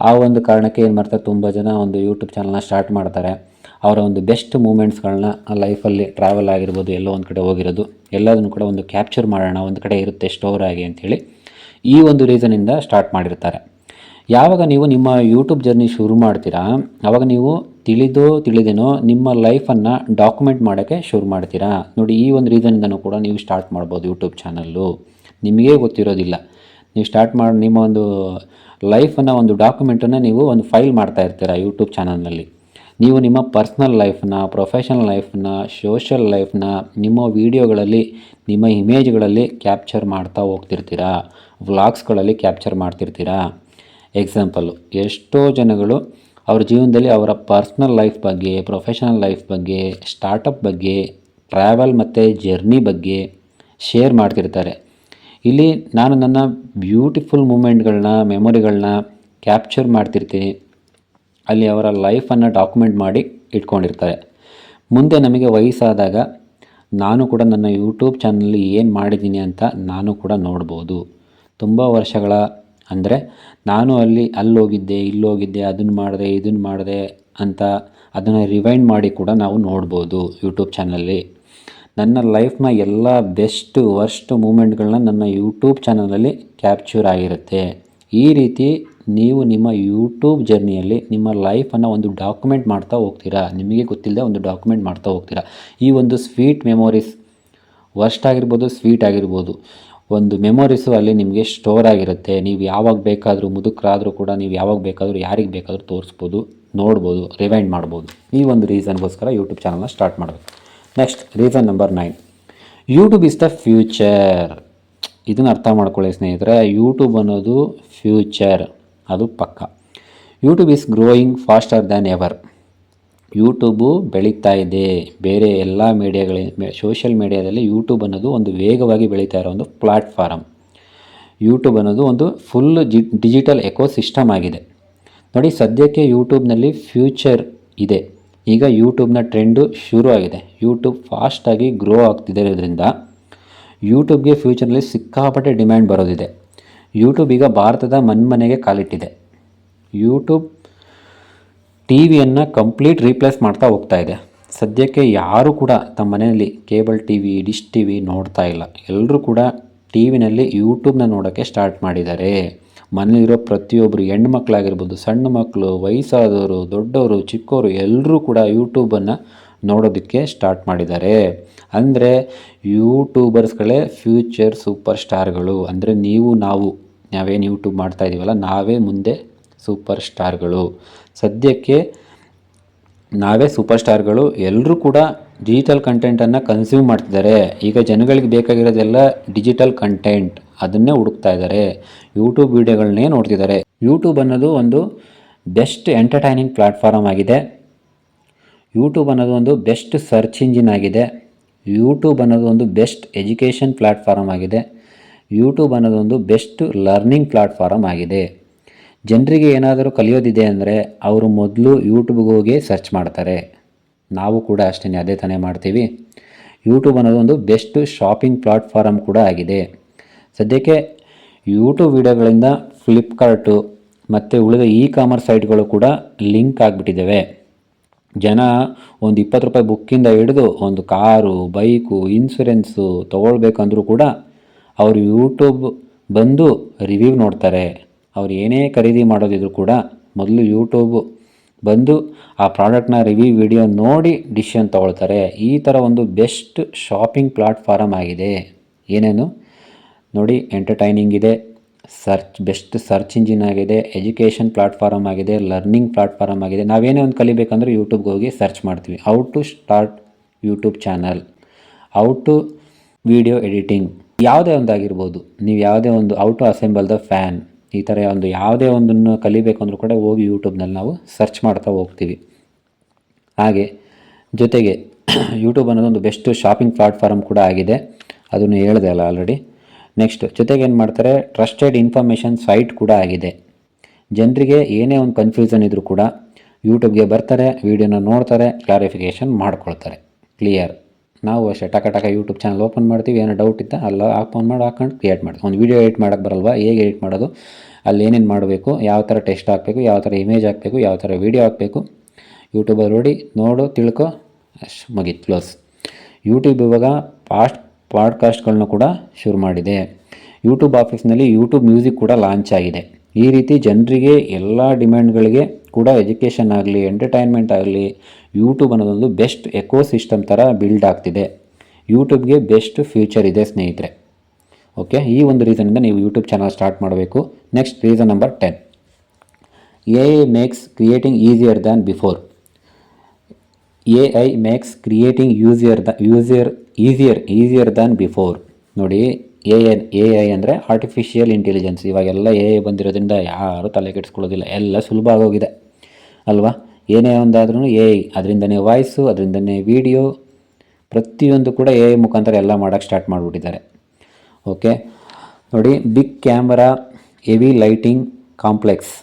ಆ ಒಂದು ಕಾರಣಕ್ಕೆ ಏನು ಮಾಡ್ತಾರೆ, ತುಂಬ ಜನ ಒಂದು ಯೂಟ್ಯೂಬ್ ಚಾನಲ್ನ ಸ್ಟಾರ್ಟ್ ಮಾಡ್ತಾರೆ. ಅವರ ಒಂದು ಬೆಸ್ಟ್ ಮೂಮೆಂಟ್ಸ್ಗಳನ್ನ ಲೈಫಲ್ಲಿ ಟ್ರಾವೆಲ್ ಆಗಿರ್ಬೋದು, ಎಲ್ಲೋ ಒಂದು ಕಡೆ ಹೋಗಿರೋದು, ಎಲ್ಲದನ್ನು ಕೂಡ ಒಂದು ಕ್ಯಾಪ್ಚರ್ ಮಾಡೋಣ, ಒಂದು ಕಡೆ ಇರುತ್ತೆ ಸ್ಟೋರ್ ಆಗಿ ಅಂಥೇಳಿ ಈ ಒಂದು ರೀಸನಿಂದ ಸ್ಟಾರ್ಟ್ ಮಾಡಿರ್ತಾರೆ. ಯಾವಾಗ ನೀವು ನಿಮ್ಮ ಯೂಟ್ಯೂಬ್ ಜರ್ನಿ ಶುರು ಮಾಡ್ತೀರಾ? ಆವಾಗ ನೀವು ತಿಳಿದೋ ತಿಳಿದೇನೋ ನಿಮ್ಮ ಲೈಫನ್ನು ಡಾಕ್ಯುಮೆಂಟ್ ಮಾಡೋಕ್ಕೆ ಶುರು ಮಾಡ್ತೀರಾ? ನೋಡಿ, ಈ ಒಂದು ರೀಸನಿಂದನೂ ಕೂಡ ನೀವು ಸ್ಟಾರ್ಟ್ ಮಾಡ್ಬೋದು ಯೂಟ್ಯೂಬ್ ಚಾನಲ್ಲು ನಿಮಗೇ ಗೊತ್ತಿರೋದಿಲ್ಲ. ನೀವು ಸ್ಟಾರ್ಟ್ ಮಾಡಿ, ನಿಮ್ಮ ಒಂದು ಲೈಫನ್ನು ಒಂದು ಡಾಕ್ಯುಮೆಂಟನ್ನು ನೀವು ಒಂದು ಫೈಲ್ ಮಾಡ್ತಾ ಇರ್ತೀರಾ ಯೂಟ್ಯೂಬ್ ಚಾನಲ್ನಲ್ಲಿ ನೀವು ನಿಮ್ಮ ಪರ್ಸ್ನಲ್ ಲೈಫ್ನ ಪ್ರೊಫೆಷನಲ್ ಲೈಫ್ನ ಸೋಷಲ್ ಲೈಫ್ನ ನಿಮ್ಮ ವೀಡಿಯೋಗಳಲ್ಲಿ ನಿಮ್ಮ ಇಮೇಜ್ಗಳಲ್ಲಿ ಕ್ಯಾಪ್ಚರ್ ಮಾಡ್ತಾ ಹೋಗ್ತಿರ್ತೀರಾ? ವ್ಲಾಗ್ಸ್ಗಳಲ್ಲಿ ಕ್ಯಾಪ್ಚರ್ ಮಾಡ್ತಿರ್ತೀರಾ? ಎಕ್ಸಾಂಪಲ್ಲು ಎಷ್ಟೋ ಜನಗಳು ಅವ್ರ ಜೀವನದಲ್ಲಿ ಅವರ ಪರ್ಸ್ನಲ್ ಲೈಫ್ ಬಗ್ಗೆ ಪ್ರೊಫೆಷನಲ್ ಲೈಫ್ ಬಗ್ಗೆ ಸ್ಟಾರ್ಟಪ್ ಬಗ್ಗೆ ಟ್ರಾವೆಲ್ ಮತ್ತು ಜರ್ನಿ ಬಗ್ಗೆ ಶೇರ್ ಮಾಡ್ತಿರ್ತಾರೆ. ಇಲ್ಲಿ ನಾನು ನನ್ನ ಬ್ಯೂಟಿಫುಲ್ ಮೂಮೆಂಟ್ಗಳನ್ನ ಮೆಮೊರಿಗಳನ್ನ ಕ್ಯಾಪ್ಚರ್ ಮಾಡ್ತಿರ್ತೀನಿ. ಅಲ್ಲಿ ಅವರ ಲೈಫನ್ನು ಡಾಕ್ಯುಮೆಂಟ್ ಮಾಡಿ ಇಟ್ಕೊಂಡಿರ್ತಾರೆ. ಮುಂದೆ ನಮಗೆ ವಯಸ್ಸಾದಾಗ ನಾನು ಕೂಡ ನನ್ನ ಯೂಟ್ಯೂಬ್ ಚಾನಲ್ಲಿ ಏನು ಮಾಡಿದ್ದೀನಿ ಅಂತ ನಾನು ಕೂಡ ನೋಡ್ಬೋದು. ತುಂಬ ವರ್ಷಗಳ ಅಂದರೆ ನಾನು ಅಲ್ಲಿ ಅಲ್ಲಿ ಹೋಗಿದ್ದೆ ಇಲ್ಲಿ ಹೋಗಿದ್ದೆ ಅದನ್ನು ಮಾಡಿದೆ ಇದನ್ನು ಮಾಡಿದೆ ಅಂತ ಅದನ್ನು ರಿವೈಂಡ್ ಮಾಡಿ ಕೂಡ ನಾವು ನೋಡ್ಬೋದು ಯೂಟ್ಯೂಬ್ ಚಾನಲಲ್ಲಿ ನನ್ನ ಲೈಫ್ನ ಎಲ್ಲ ಬೆಸ್ಟ್ ವರ್ಸ್ಟ್ ಮೂಮೆಂಟ್ಗಳನ್ನ ನನ್ನ ಯೂಟ್ಯೂಬ್ ಚಾನಲಲ್ಲಿ ಕ್ಯಾಪ್ಚರ್ ಆಗಿರುತ್ತೆ. ಈ ರೀತಿ ನೀವು ನಿಮ್ಮ ಯೂಟ್ಯೂಬ್ ಜರ್ನಿಯಲ್ಲಿ ನಿಮ್ಮ ಲೈಫನ್ನು ಒಂದು ಡಾಕ್ಯುಮೆಂಟ್ ಮಾಡ್ತಾ ಹೋಗ್ತೀರಾ? ನಿಮಗೆ ಗೊತ್ತಿಲ್ಲದೆ ಒಂದು ಡಾಕ್ಯುಮೆಂಟ್ ಮಾಡ್ತಾ ಹೋಗ್ತೀರಾ? ಈ ಒಂದು ಸ್ವೀಟ್ ಮೆಮೊರೀಸ್ ವರ್ಸ್ಟ್ ಆಗಿರ್ಬೋದು ಸ್ವೀಟ್ ಆಗಿರ್ಬೋದು. ಒಂದು ಮೆಮೊರೀಸು ಅಲ್ಲಿ ನಿಮಗೆ ಸ್ಟೋರ್ ಆಗಿರುತ್ತೆ. ನೀವು ಯಾವಾಗ ಬೇಕಾದರೂ ಮುದುಕರಾದರೂ ಕೂಡ ನೀವು ಯಾವಾಗ ಬೇಕಾದರೂ ಯಾರಿಗೆ ಬೇಕಾದರೂ ತೋರಿಸ್ಬೋದು, ನೋಡ್ಬೋದು ರಿವೈಂಡ್ ಮಾಡ್ಬೋದು. ಈ ಒಂದು ರೀಸನ್ಗೋಸ್ಕರ ಯೂಟ್ಯೂಬ್ ಚಾನಲ್ನ ಸ್ಟಾರ್ಟ್ ಮಾಡಬೇಕು. Next reason number nine YouTube is the future ಇದನ್ನು ಅರ್ಥ ಮಾಡ್ಕೊಳ್ಳಿ ಸ್ನೇಹಿತರೆ. ಯೂಟ್ಯೂಬ್ ಅನ್ನೋದು ಫ್ಯೂಚರ್ ಅದು ಪಕ್ಕ. YouTube is growing faster than ever YouTube ಬೆಳೀತಾ ಇದೆ. ಬೇರೆ ಎಲ್ಲ ಮೀಡಿಯಾಗಳೇ ಸೋಷಿಯಲ್ ಮೀಡಿಯಾದಲ್ಲಿ ಯೂಟ್ಯೂಬ್ ಅನ್ನೋದು ಒಂದು ವೇಗವಾಗಿ ಬೆಳೀತಾ ಇರೋ ಒಂದು ಪ್ಲಾಟ್ಫಾರಮ್ ಯೂಟ್ಯೂಬ್ ಅನ್ನೋದು ಒಂದು ಫುಲ್ ಜಿ, ಡಿಜಿಟಲ್ ಎಕೋ ಸಿಸ್ಟಮ್ ಆಗಿದೆ. ನೋಡಿ, ಸದ್ಯಕ್ಕೆ ಯೂಟ್ಯೂಬ್ನಲ್ಲಿ ಫ್ಯೂಚರ್ ಇದೆ. ಈಗ ಯೂಟ್ಯೂಬ್ನ ಟ್ರೆಂಡು ಶುರು ಆಗಿದೆ. ಯೂಟ್ಯೂಬ್ ಫಾಸ್ಟಾಗಿ ಗ್ರೋ ಆಗ್ತಿರೋದ್ರಿಂದ ಯೂಟ್ಯೂಬ್ಗೆ ಫ್ಯೂಚರ್ನಲ್ಲಿ ಸಿಕ್ಕಾಪಟ್ಟೆ ಡಿಮ್ಯಾಂಡ್ ಬರೋದಿದೆ. ಯೂಟ್ಯೂಬ್ ಈಗ ಭಾರತದ ಮನ್ಮನೆಗೆ ಕಾಲಿಟ್ಟಿದೆ. ಯೂಟ್ಯೂಬ್ ಟಿ ವಿಯನ್ನು ಕಂಪ್ಲೀಟ್ ರೀಪ್ಲೇಸ್ ಮಾಡ್ತಾ ಹೋಗ್ತಾ ಇದೆ. ಸದ್ಯಕ್ಕೆ ಯಾರೂ ಕೂಡ ತಮ್ಮ ಮನೆಯಲ್ಲಿ cable T V dish T V ನೋಡ್ತಾ ಇಲ್ಲ. ಎಲ್ಲರೂ ಕೂಡ ಟಿ ವಿನಲ್ಲಿ ಯೂಟ್ಯೂಬ್ನ ನೋಡೋಕ್ಕೆ ಸ್ಟಾರ್ಟ್ ಮಾಡಿದ್ದಾರೆ. ಮನೇಲಿರೋ ಪ್ರತಿಯೊಬ್ಬರು ಹೆಣ್ಮಕ್ಳಾಗಿರ್ಬೋದು, ಸಣ್ಣ ಮಕ್ಕಳು ವಯಸ್ಸಾದವರು, ದೊಡ್ಡವರು ಚಿಕ್ಕವರು ಎಲ್ಲರೂ ಕೂಡ ಯೂಟ್ಯೂಬನ್ನು ನೋಡೋದಕ್ಕೆ ಸ್ಟಾರ್ಟ್ ಮಾಡಿದ್ದಾರೆ. ಅಂದರೆ ಯೂಟ್ಯೂಬರ್ಸ್ಗಳೇ ಫ್ಯೂಚರ್ ಸೂಪರ್ ಸ್ಟಾರ್ಗಳು. ಅಂದರೆ ನೀವು, ನಾವು, ನಾವೇನು ಯೂಟ್ಯೂಬ್ ಮಾಡ್ತಾ ಇದ್ದೀವಲ್ಲ ನಾವೇ ಮುಂದೆ ಸೂಪರ್ ಸ್ಟಾರ್ಗಳು. ಸದ್ಯಕ್ಕೆ ನಾವೇ ಸೂಪರ್ ಸ್ಟಾರ್ಗಳು ಎಲ್ಲರೂ ಕೂಡ ಡಿಜಿಟಲ್ ಕಂಟೆಂಟನ್ನು ಕನ್ಸ್ಯೂಮ್ ಮಾಡ್ತಿದ್ದಾರೆ. ಈಗ ಜನಗಳಿಗೆ ಬೇಕಾಗಿರೋದೆಲ್ಲ ಡಿಜಿಟಲ್ ಕಂಟೆಂಟ್ ಅದನ್ನೇ ಹುಡುಕ್ತಾ ಇದ್ದಾರೆ. ಯೂಟ್ಯೂಬ್ ವೀಡಿಯೋಗಳನ್ನೇ ನೋಡ್ತಿದ್ದಾರೆ. ಯೂಟ್ಯೂಬ್ ಅನ್ನೋದು ಒಂದು ಬೆಸ್ಟ್ ಎಂಟರ್ಟೈನಿಂಗ್ ಪ್ಲ್ಯಾಟ್ಫಾರ್ಮ್ ಆಗಿದೆ. ಯೂಟ್ಯೂಬ್ ಅನ್ನೋದು ಒಂದು ಬೆಸ್ಟ್ ಸರ್ಚ್ ಇಂಜಿನ್ ಆಗಿದೆ. ಯೂಟ್ಯೂಬ್ ಅನ್ನೋದು ಒಂದು ಬೆಸ್ಟ್ ಎಜುಕೇಷನ್ ಪ್ಲ್ಯಾಟ್ಫಾರ್ಮ್ ಆಗಿದೆ. ಯೂಟ್ಯೂಬ್ ಅನ್ನೋದು ಒಂದು ಬೆಸ್ಟ್ ಲರ್ನಿಂಗ್ ಪ್ಲ್ಯಾಟ್ಫಾರ್ಮ್ ಆಗಿದೆ. ಜನರಿಗೆ ಏನಾದರೂ ಕಲಿಯೋದಿದೆ ಅಂದರೆ ಅವರು ಮೊದಲು ಯೂಟ್ಯೂಬ್ಗೆ ಹೋಗಿ ಸರ್ಚ್ ಮಾಡ್ತಾರೆ. ನಾವು ಕೂಡ ಅಷ್ಟೇ ಅದೇ ತಾನೇ ಮಾಡ್ತೀವಿ. ಯೂಟ್ಯೂಬ್ ಅನ್ನೋದು ಒಂದು ಬೆಸ್ಟ್ ಶಾಪಿಂಗ್ ಪ್ಲಾಟ್ಫಾರಮ್ ಕೂಡ ಆಗಿದೆ. ಸದ್ಯಕ್ಕೆ ಯೂಟ್ಯೂಬ್ ವಿಡಿಯೋಗಳಿಂದ ಫ್ಲಿಪ್ಕಾರ್ಟು ಮತ್ತು ಉಳಿದ ಇ ಕಾಮರ್ಸ್ ಸೈಟ್ಗಳು ಕೂಡ ಲಿಂಕ್ ಆಗಿಬಿಟ್ಟಿದ್ದಾವೆ. ಜನ ಒಂದು ಇಪ್ಪತ್ತು ರೂಪಾಯಿ ಬುಕ್ಕಿಂದ ಹಿಡಿದು ಒಂದು ಕಾರು, ಬೈಕು ಇನ್ಸೂರೆನ್ಸು ತೊಗೊಳ್ಬೇಕಂದ್ರೂ ಕೂಡ ಅವರು ಯೂಟ್ಯೂಬ್ ಬಂದು ರಿವ್ಯೂ ನೋಡ್ತಾರೆ. ಅವ್ರು ಏನೇ ಖರೀದಿ ಮಾಡೋದಿದ್ರು ಕೂಡ ಮೊದಲು ಯೂಟ್ಯೂಬು ಬಂದು ಆ ಪ್ರಾಡಕ್ಟ್ನ ರಿವ್ಯೂ ವಿಡಿಯೋ ನೋಡಿ ಡಿಸಿಷನ್ ತೊಗೊಳ್ತಾರೆ. ಈ ಥರ ಒಂದು ಬೆಸ್ಟ್ ಶಾಪಿಂಗ್ ಪ್ಲಾಟ್ಫಾರಮ್ ಆಗಿದೆ. ಏನೇನು? ನೋಡಿ ಎಂಟರ್ಟೈನಿಂಗ್ ಇದೆ ಸರ್ಚ್ ಬೆಸ್ಟ್ ಸರ್ಚ್ ಇಂಜಿನ್ ಆಗಿದೆ ಎಜುಕೇಷನ್ ಪ್ಲಾಟ್ಫಾರಮ್ ಆಗಿದೆ ಲರ್ನಿಂಗ್ ಪ್ಲಾಟ್ಫಾರಮ್ ಆಗಿದೆ. ನಾವೇನೇ ಒಂದು ಕಲಿಬೇಕಂದ್ರೆ ಯೂಟ್ಯೂಬ್ಗೆ ಹೋಗಿ ಸರ್ಚ್ ಮಾಡ್ತೀವಿ. How to start YouTube channel how to video editing ಯಾವುದೇ ಒಂದು ಆಗಿರ್ಬೋದು ನೀವು ಯಾವುದೇ ಒಂದು how to assemble the fan ಈ ಥರ ಒಂದು ಯಾವುದೇ ಒಂದನ್ನು ಕಲಿಬೇಕು ಅಂದರೂ ಕೂಡ ಹೋಗಿ ಯೂಟ್ಯೂಬ್ನಲ್ಲಿ ನಾವು ಸರ್ಚ್ ಮಾಡ್ತಾ ಹೋಗ್ತೀವಿ. ಹಾಗೆ ಜೊತೆಗೆ ಯೂಟ್ಯೂಬ್ ಅನ್ನೋದು ಒಂದು ಬೆಸ್ಟ್ ಶಾಪಿಂಗ್ ಪ್ಲಾಟ್ಫಾರ್ಮ್ ಕೂಡ ಆಗಿದೆ. ಅದನ್ನು ಹೇಳಿದೆ ಅಲ್ಲ ಆಲ್ರೆಡಿ ನೆಕ್ಸ್ಟ್ ಜೊತೆಗೆ ಏನು ಮಾಡ್ತಾರೆ ಟ್ರಸ್ಟೆಡ್ ಇನ್ಫಾರ್ಮೇಷನ್ ಸೈಟ್ ಕೂಡ ಆಗಿದೆ. ಜನರಿಗೆ ಏನೇ ಒಂದು ಕನ್ಫ್ಯೂಷನ್ ಇದ್ದರೂ ಕೂಡ ಯೂಟ್ಯೂಬ್ಗೆ ಬರ್ತಾರೆ ವೀಡಿಯೋನ ನೋಡ್ತಾರೆ ಕ್ಲಾರಿಫಿಕೇಷನ್ ಮಾಡ್ಕೊಳ್ತಾರೆ. ಕ್ಲಿಯರ್ ನಾವು ಅಷ್ಟೇ, ಟಕ ಟಕ ಯೂಟ್ಯೂಬ್ ಚಾನಲ್ ಓಪನ್ ಮಾಡ್ತೀವಿ ಏನೋ ಡೌಟ್ ಇತ್ತ ಅಲ್ಲ ಓಪನ್ ಮಾಡಿ ಹಾಕೊಂಡು ಕ್ರಿಯೇಟ್ ಮಾಡ್ತೀವಿ. ಒಂದು ವೀಡಿಯೋ ಎಡಿಟ್ ಮಾಡೋಕ್ಕೆ ಬರಲ್ವಾ, ಹೇಗೆ ಎಡಿಟ್ ಮಾಡೋದು, ಅಲ್ಲಿ ಏನೇನು ಮಾಡಬೇಕು, ಯಾವ ಥರ ಟೆಸ್ಟ್ ಹಾಕಬೇಕು, ಯಾವ ಥರ ಇಮೇಜ್ ಹಾಕಬೇಕು, ಯಾವ ಥರ ವೀಡಿಯೋ ಹಾಕಬೇಕು ಯೂಟ್ಯೂಬಲ್ಲಿ ನೋಡಿ, ನೋಡು, ತಿಳ್ಕೊ ಅಷ್ಟು ಮುಗೀತು ಕ್ಲೋಸ್ ಯೂಟ್ಯೂಬ್ ಇವಾಗ ಪಾಸ್ಟ್ ಪಾಡ್ಕಾಸ್ಟ್ಗಳನ್ನ ಕೂಡ ಶುರು ಮಾಡಿದೆ. ಯೂಟ್ಯೂಬ್ ಆಫೀಸ್ನಲ್ಲಿ ಯೂಟ್ಯೂಬ್ ಮ್ಯೂಸಿಕ್ ಕೂಡ ಲಾಂಚ್ ಆಗಿದೆ. ಈ ರೀತಿ ಜನರಿಗೆ ಎಲ್ಲ ಡಿಮ್ಯಾಂಡ್ಗಳಿಗೆ ಕೂಡ ಎಜುಕೇಷನ್ ಆಗಲಿ, ಎಂಟರ್ಟೈನ್ಮೆಂಟ್ ಆಗಲಿ, ಯೂಟ್ಯೂಬ್ ಅನ್ನೋದೊಂದು ಬೆಸ್ಟ್ ಎಕೋ ಸಿಸ್ಟಮ್ ಥರ ಬಿಲ್ಡ್ ಆಗ್ತಿದೆ. ಯೂಟ್ಯೂಬ್ಗೆ ಬೆಸ್ಟ್ ಫ್ಯೂಚರ್ ಇದೆ ಸ್ನೇಹಿತರೆ. ಓಕೆ, ಈ ಒಂದು ರೀಸನಿಂದ ನೀವು ಯೂಟ್ಯೂಬ್ ಚಾನಲ್ ಸ್ಟಾರ್ಟ್ ಮಾಡಬೇಕು. Next reason number ten. A I makes creating easier than before. A I makes creating easier the, easier, easier easier than before. ನೋಡಿ ಎ ಎನ್ ಎ ಐ ಅಂದರೆ ಆರ್ಟಿಫಿಷಿಯಲ್ ಇಂಟೆಲಿಜೆನ್ಸ್ ಇವಾಗೆಲ್ಲ ಎ ಐ ಬಂದಿರೋದ್ರಿಂದ ಯಾರು ತಲೆ ಕೆಡಿಸ್ಕೊಳ್ಳೋದಿಲ್ಲ. ಎಲ್ಲ ಸುಲಭ ಆಗೋಗಿದೆ. ಅಲ್ವಾ? ಏನೇ ಒಂದಾದ್ರೂ ಎ ಐ ಅದರಿಂದನೇ ವಾಯ್ಸು ಅದರಿಂದನೇ ವೀಡಿಯೋ ಪ್ರತಿಯೊಂದು ಕೂಡ ಎ ಐ ಮುಖಾಂತರ ಎಲ್ಲ ಮಾಡೋಕ್ಕೆ ಸ್ಟಾರ್ಟ್ ಮಾಡಿಬಿಟ್ಟಿದ್ದಾರೆ. ಓಕೆ ನೋಡಿ big camera AV lighting complex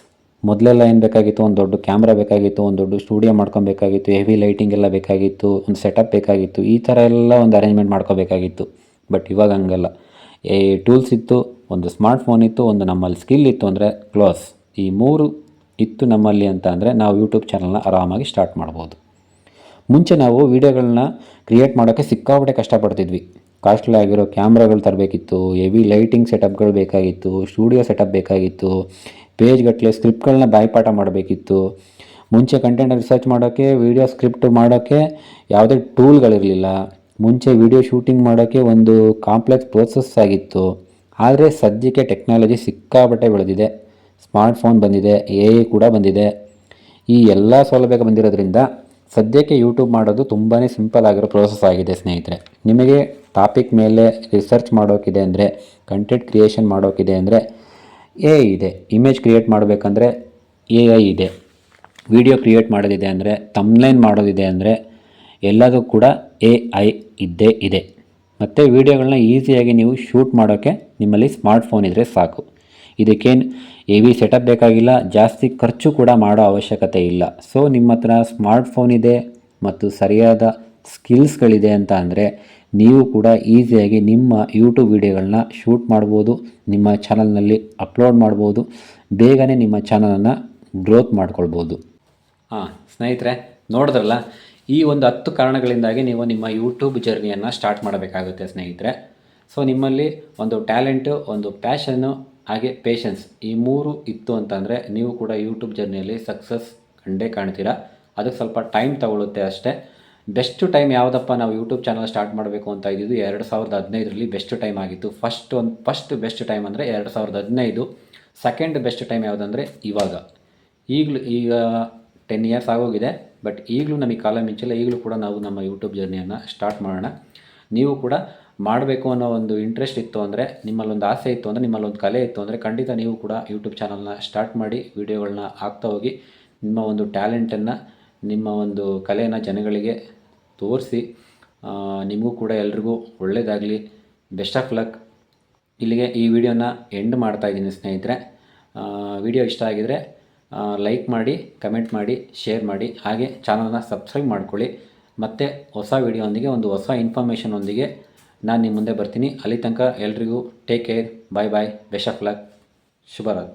ಮೊದಲೆಲ್ಲ ಏನು ಬೇಕಾಗಿತ್ತು? ಒಂದು ದೊಡ್ಡ ಕ್ಯಾಮ್ರಾ ಬೇಕಾಗಿತ್ತು, ಒಂದು ದೊಡ್ಡ ಸ್ಟುಡಿಯೋ ಮಾಡ್ಕೊಬೇಕಾಗಿತ್ತು ಹೆವಿ ಲೈಟಿಂಗ್ ಎಲ್ಲ ಬೇಕಾಗಿತ್ತು, ಒಂದು ಸೆಟಪ್ ಬೇಕಾಗಿತ್ತು, ಈ ಥರ ಎಲ್ಲ ಒಂದು ಅರೇಂಜ್ಮೆಂಟ್ ಮಾಡ್ಕೋಬೇಕಾಗಿತ್ತು. ಬಟ್ ಇವಾಗ ಹಂಗಲ್ಲ. ಟೂಲ್ಸ್ ಇತ್ತು, ಒಂದು ಸ್ಮಾರ್ಟ್ ಫೋನ್ ಇತ್ತು, ಒಂದು ನಮ್ಮಲ್ಲಿ ಸ್ಕಿಲ್ ಇತ್ತು ಅಂದರೆ ಕ್ಲೋಸ್. ಈ ಮೂರು ಇತ್ತು ನಮ್ಮಲ್ಲಿ ಅಂತ ಅಂದರೆ ನಾವು ಯೂಟ್ಯೂಬ್ ಚಾನಲ್ನ ಆರಾಮಾಗಿ ಸ್ಟಾರ್ಟ್ ಮಾಡ್ಬೋದು. ಮುಂಚೆ ನಾವು ವೀಡಿಯೋಗಳನ್ನ ಕ್ರಿಯೇಟ್ ಮಾಡೋಕ್ಕೆ ಸಿಕ್ಕಾಪಟ್ಟೆ ಕಷ್ಟಪಡ್ತಿದ್ವಿ. ಕಾಸ್ಟ್ಲಿ ಆಗಿರೋ ಕ್ಯಾಮ್ರಾಗಳು ತರಬೇಕಿತ್ತು, ಹೆವಿ ಲೈಟಿಂಗ್ ಸೆಟಪ್ಗಳು ಬೇಕಾಗಿತ್ತು, ಸ್ಟುಡಿಯೋ ಸೆಟಪ್ ಬೇಕಾಗಿತ್ತು ಪೇಜ್ಗಟ್ಟಲೆ ಸ್ಕ್ರಿಪ್ಟ್ಗಳನ್ನ ಬಾಯ್ಪಾಠ ಮಾಡಬೇಕಿತ್ತು. ಮುಂಚೆ ಕಂಟೆಂಟ್ ರಿಸರ್ಚ್ ಮಾಡೋಕ್ಕೆ ವೀಡಿಯೋ ಸ್ಕ್ರಿಪ್ಟ್ ಮಾಡೋಕ್ಕೆ ಯಾವುದೇ ಟೂಲ್ಗಳಿರಲಿಲ್ಲ. ಮುಂಚೆ ವಿಡಿಯೋ ಶೂಟಿಂಗ್ ಮಾಡೋಕ್ಕೆ ಒಂದು ಕಾಂಪ್ಲೆಕ್ಸ್ ಪ್ರೋಸೆಸ್ ಆಗಿತ್ತು. ಆದರೆ ಸದ್ಯಕ್ಕೆ ಟೆಕ್ನಾಲಜಿ ಸಿಕ್ಕಾಪಟ್ಟೆ ಬೆಳೆದಿದೆ. ಸ್ಮಾರ್ಟ್ಫೋನ್ ಬಂದಿದೆ ಎ ಐ ಕೂಡ ಬಂದಿದೆ. ಈ ಎಲ್ಲ ಸೌಲಭ್ಯ ಬಂದಿರೋದ್ರಿಂದ ಸದ್ಯಕ್ಕೆ ಯೂಟ್ಯೂಬ್ ಮಾಡೋದು ತುಂಬಾ ಸಿಂಪಲ್ ಆಗಿರೋ ಪ್ರೋಸೆಸ್ ಆಗಿದೆ ಸ್ನೇಹಿತರೆ. ನಿಮಗೆ ಟಾಪಿಕ್ ಮೇಲೆ ರಿಸರ್ಚ್ ಮಾಡೋಕ್ಕಿದೆ ಅಂದರೆ ಕಂಟೆಂಟ್ ಕ್ರಿಯೇಷನ್ ಮಾಡೋಕ್ಕಿದೆ ಅಂದರೆ ಎ ಐ ಇದೆ. ಇಮೇಜ್ ಕ್ರಿಯೇಟ್ ಮಾಡಬೇಕಂದ್ರೆ ಎ ಐ ಇದೆ. ವಿಡಿಯೋ ಕ್ರಿಯೇಟ್ ಮಾಡೋದಿದೆ ಅಂದರೆ ತಮ್ಲೈನ್ ಮಾಡೋದಿದೆ ಅಂದರೆ, ಎಲ್ಲದೂ ಕೂಡ ಎ ಐ ಇದ್ದೇ ಇದೆ. ಮತ್ತು ವೀಡಿಯೋಗಳನ್ನ ಈಸಿಯಾಗಿ ನೀವು ಶೂಟ್ ಮಾಡೋಕ್ಕೆ ನಿಮ್ಮಲ್ಲಿ ಸ್ಮಾರ್ಟ್ಫೋನ್ ಇದ್ದರೆ ಸಾಕು. ಇದಕ್ಕೇನು ಹೆವಿ ಸೆಟಪ್ ಬೇಕಾಗಿಲ್ಲ, ಜಾಸ್ತಿ ಖರ್ಚು ಕೂಡ ಮಾಡೋ ಅವಶ್ಯಕತೆ ಇಲ್ಲ. ಸೊ ನಿಮ್ಮ ಹತ್ರ ಸ್ಮಾರ್ಟ್ಫೋನ್ ಇದೆ ಮತ್ತು ಸರಿಯಾದ ಸ್ಕಿಲ್ಸ್ಗಳಿದೆ ಅಂತ ಅಂದರೆ ನೀವು ಕೂಡ ಈಸಿಯಾಗಿ ನಿಮ್ಮ ಯೂಟ್ಯೂಬ್ ವೀಡಿಯೋಗಳನ್ನ ಶೂಟ್ ಮಾಡ್ಬೋದು, ನಿಮ್ಮ ಚಾನಲ್ನಲ್ಲಿ ಅಪ್ಲೋಡ್ ಮಾಡ್ಬೋದು, ಬೇಗನೆ ನಿಮ್ಮ ಚಾನಲನ್ನು ಗ್ರೋತ್ ಮಾಡ್ಕೊಳ್ಬೋದು. ಹಾಂ, ಸ್ನೇಹಿತರೆ, ನೋಡಿದ್ರಲ್ಲ ಈ ಒಂದು ಹತ್ತು ಕಾರಣಗಳಿಂದಾಗಿ ನೀವು ನಿಮ್ಮ ಯೂಟ್ಯೂಬ್ ಜರ್ನಿಯನ್ನು ಸ್ಟಾರ್ಟ್ ಮಾಡಬೇಕಾಗುತ್ತೆ ಸ್ನೇಹಿತರೆ. ಸೊ ನಿಮ್ಮಲ್ಲಿ ಒಂದು ಟ್ಯಾಲೆಂಟು ಒಂದು ಪ್ಯಾಷನ್ನು ಹಾಗೆ ಪೇಷನ್ಸ್ ಈ ಮೂರು ಇತ್ತು ಅಂತಂದರೆ ನೀವು ಕೂಡ ಯೂಟ್ಯೂಬ್ ಜರ್ನಿಯಲ್ಲಿ ಸಕ್ಸಸ್ ಕಂಡೇ ಕಾಣ್ತೀರಾ. ಅದಕ್ಕೆ ಸ್ವಲ್ಪ ಟೈಮ್ ತಗೊಳ್ಳುತ್ತೆ ಅಷ್ಟೇ. ಬೆಸ್ಟ್ ಟೈಮ್ ಯಾವುದಪ್ಪ ನಾವು ಯೂಟ್ಯೂಬ್ ಚಾನಲ್ ಸ್ಟಾರ್ಟ್ ಮಾಡಬೇಕು ಅಂತ ಇದ್ದಿದ್ದು ಎರಡು ಸಾವಿರದ ಹದಿನೈದರಲ್ಲಿ ಬೆಸ್ಟ್ ಟೈಮ್ ಆಗಿತ್ತು. ಫಸ್ಟ್ ಒಂದು ಫಸ್ಟ್ ಬೆಸ್ಟ್ ಟೈಮ್ ಅಂದರೆ ಎರಡು ಸಾವಿರದ ಹದಿನೈದು. ಸೆಕೆಂಡ್ ಬೆಸ್ಟ್ ಟೈಮ್ ಯಾವುದಂದರೆ ಇವಾಗ. ಈಗಲೂ ಈಗ ಟೆನ್ ಇಯರ್ಸ್ ಆಗೋಗಿದೆ. ಬಟ್ ಈಗಲೂ ನಮಗೆ ಕಾಲ ಮಿಂಚಿಲ್ಲ, ಈಗಲೂ ಕೂಡ ನಾವು ನಮ್ಮ ಯೂಟ್ಯೂಬ್ ಜರ್ನಿಯನ್ನು ಸ್ಟಾರ್ಟ್ ಮಾಡೋಣ. ನೀವು ಕೂಡ ಮಾಡಬೇಕು ಅನ್ನೋ ಒಂದು ಇಂಟ್ರೆಸ್ಟ್ ಇತ್ತು ಅಂದರೆ, ನಿಮ್ಮಲ್ಲೊಂದು ಆಸೆ ಇತ್ತು ಅಂದರೆ, ನಿಮ್ಮಲ್ಲೊಂದು ಕಲೆ ಇತ್ತು ಅಂದರೆ, ಖಂಡಿತ ನೀವು ಕೂಡ ಯೂಟ್ಯೂಬ್ ಚಾನಲ್ನ ಸ್ಟಾರ್ಟ್ ಮಾಡಿ ವೀಡಿಯೋಗಳನ್ನ ಹಾಕ್ತಾ ಹೋಗಿ, ನಿಮ್ಮ ಒಂದು ಟ್ಯಾಲೆಂಟನ್ನು ನಿಮ್ಮ ಒಂದು ಕಲೆಯನ್ನು ಜನಗಳಿಗೆ ತೋರಿಸಿ ನಿಮಗೂ ಕೂಡ ಎಲ್ರಿಗೂ ಒಳ್ಳೆಯದಾಗಲಿ ಬೆಸ್ಟ್ ಆಫ್ ಲಕ್ ಇಲ್ಲಿಗೆ ಈ ವಿಡಿಯೋನ ಎಂಡ್ ಮಾಡ್ತಾ ಇದ್ದೀನಿ ಸ್ನೇಹಿತರೆ. ವಿಡಿಯೋ ಇಷ್ಟ ಆಗಿದರೆ ಲೈಕ್ ಮಾಡಿ ಕಮೆಂಟ್ ಮಾಡಿ ಶೇರ್ ಮಾಡಿ, ಹಾಗೆ ಚಾನಲ್ನ ಸಬ್ಸ್ಕ್ರೈಬ್ ಮಾಡ್ಕೊಳ್ಳಿ. ಮತ್ತು ಹೊಸ ವಿಡಿಯೋಂದಿಗೆ ಒಂದು ಹೊಸ ಇನ್ಫಾರ್ಮೇಷನೊಂದಿಗೆ ನಾನು ನಿಮ್ಮ ಮುಂದೆ ಬರ್ತೀನಿ. ಅಲ್ಲಿ ತನಕ ಎಲ್ರಿಗೂ take care bye bye best of luck ಶುಭರಾತ್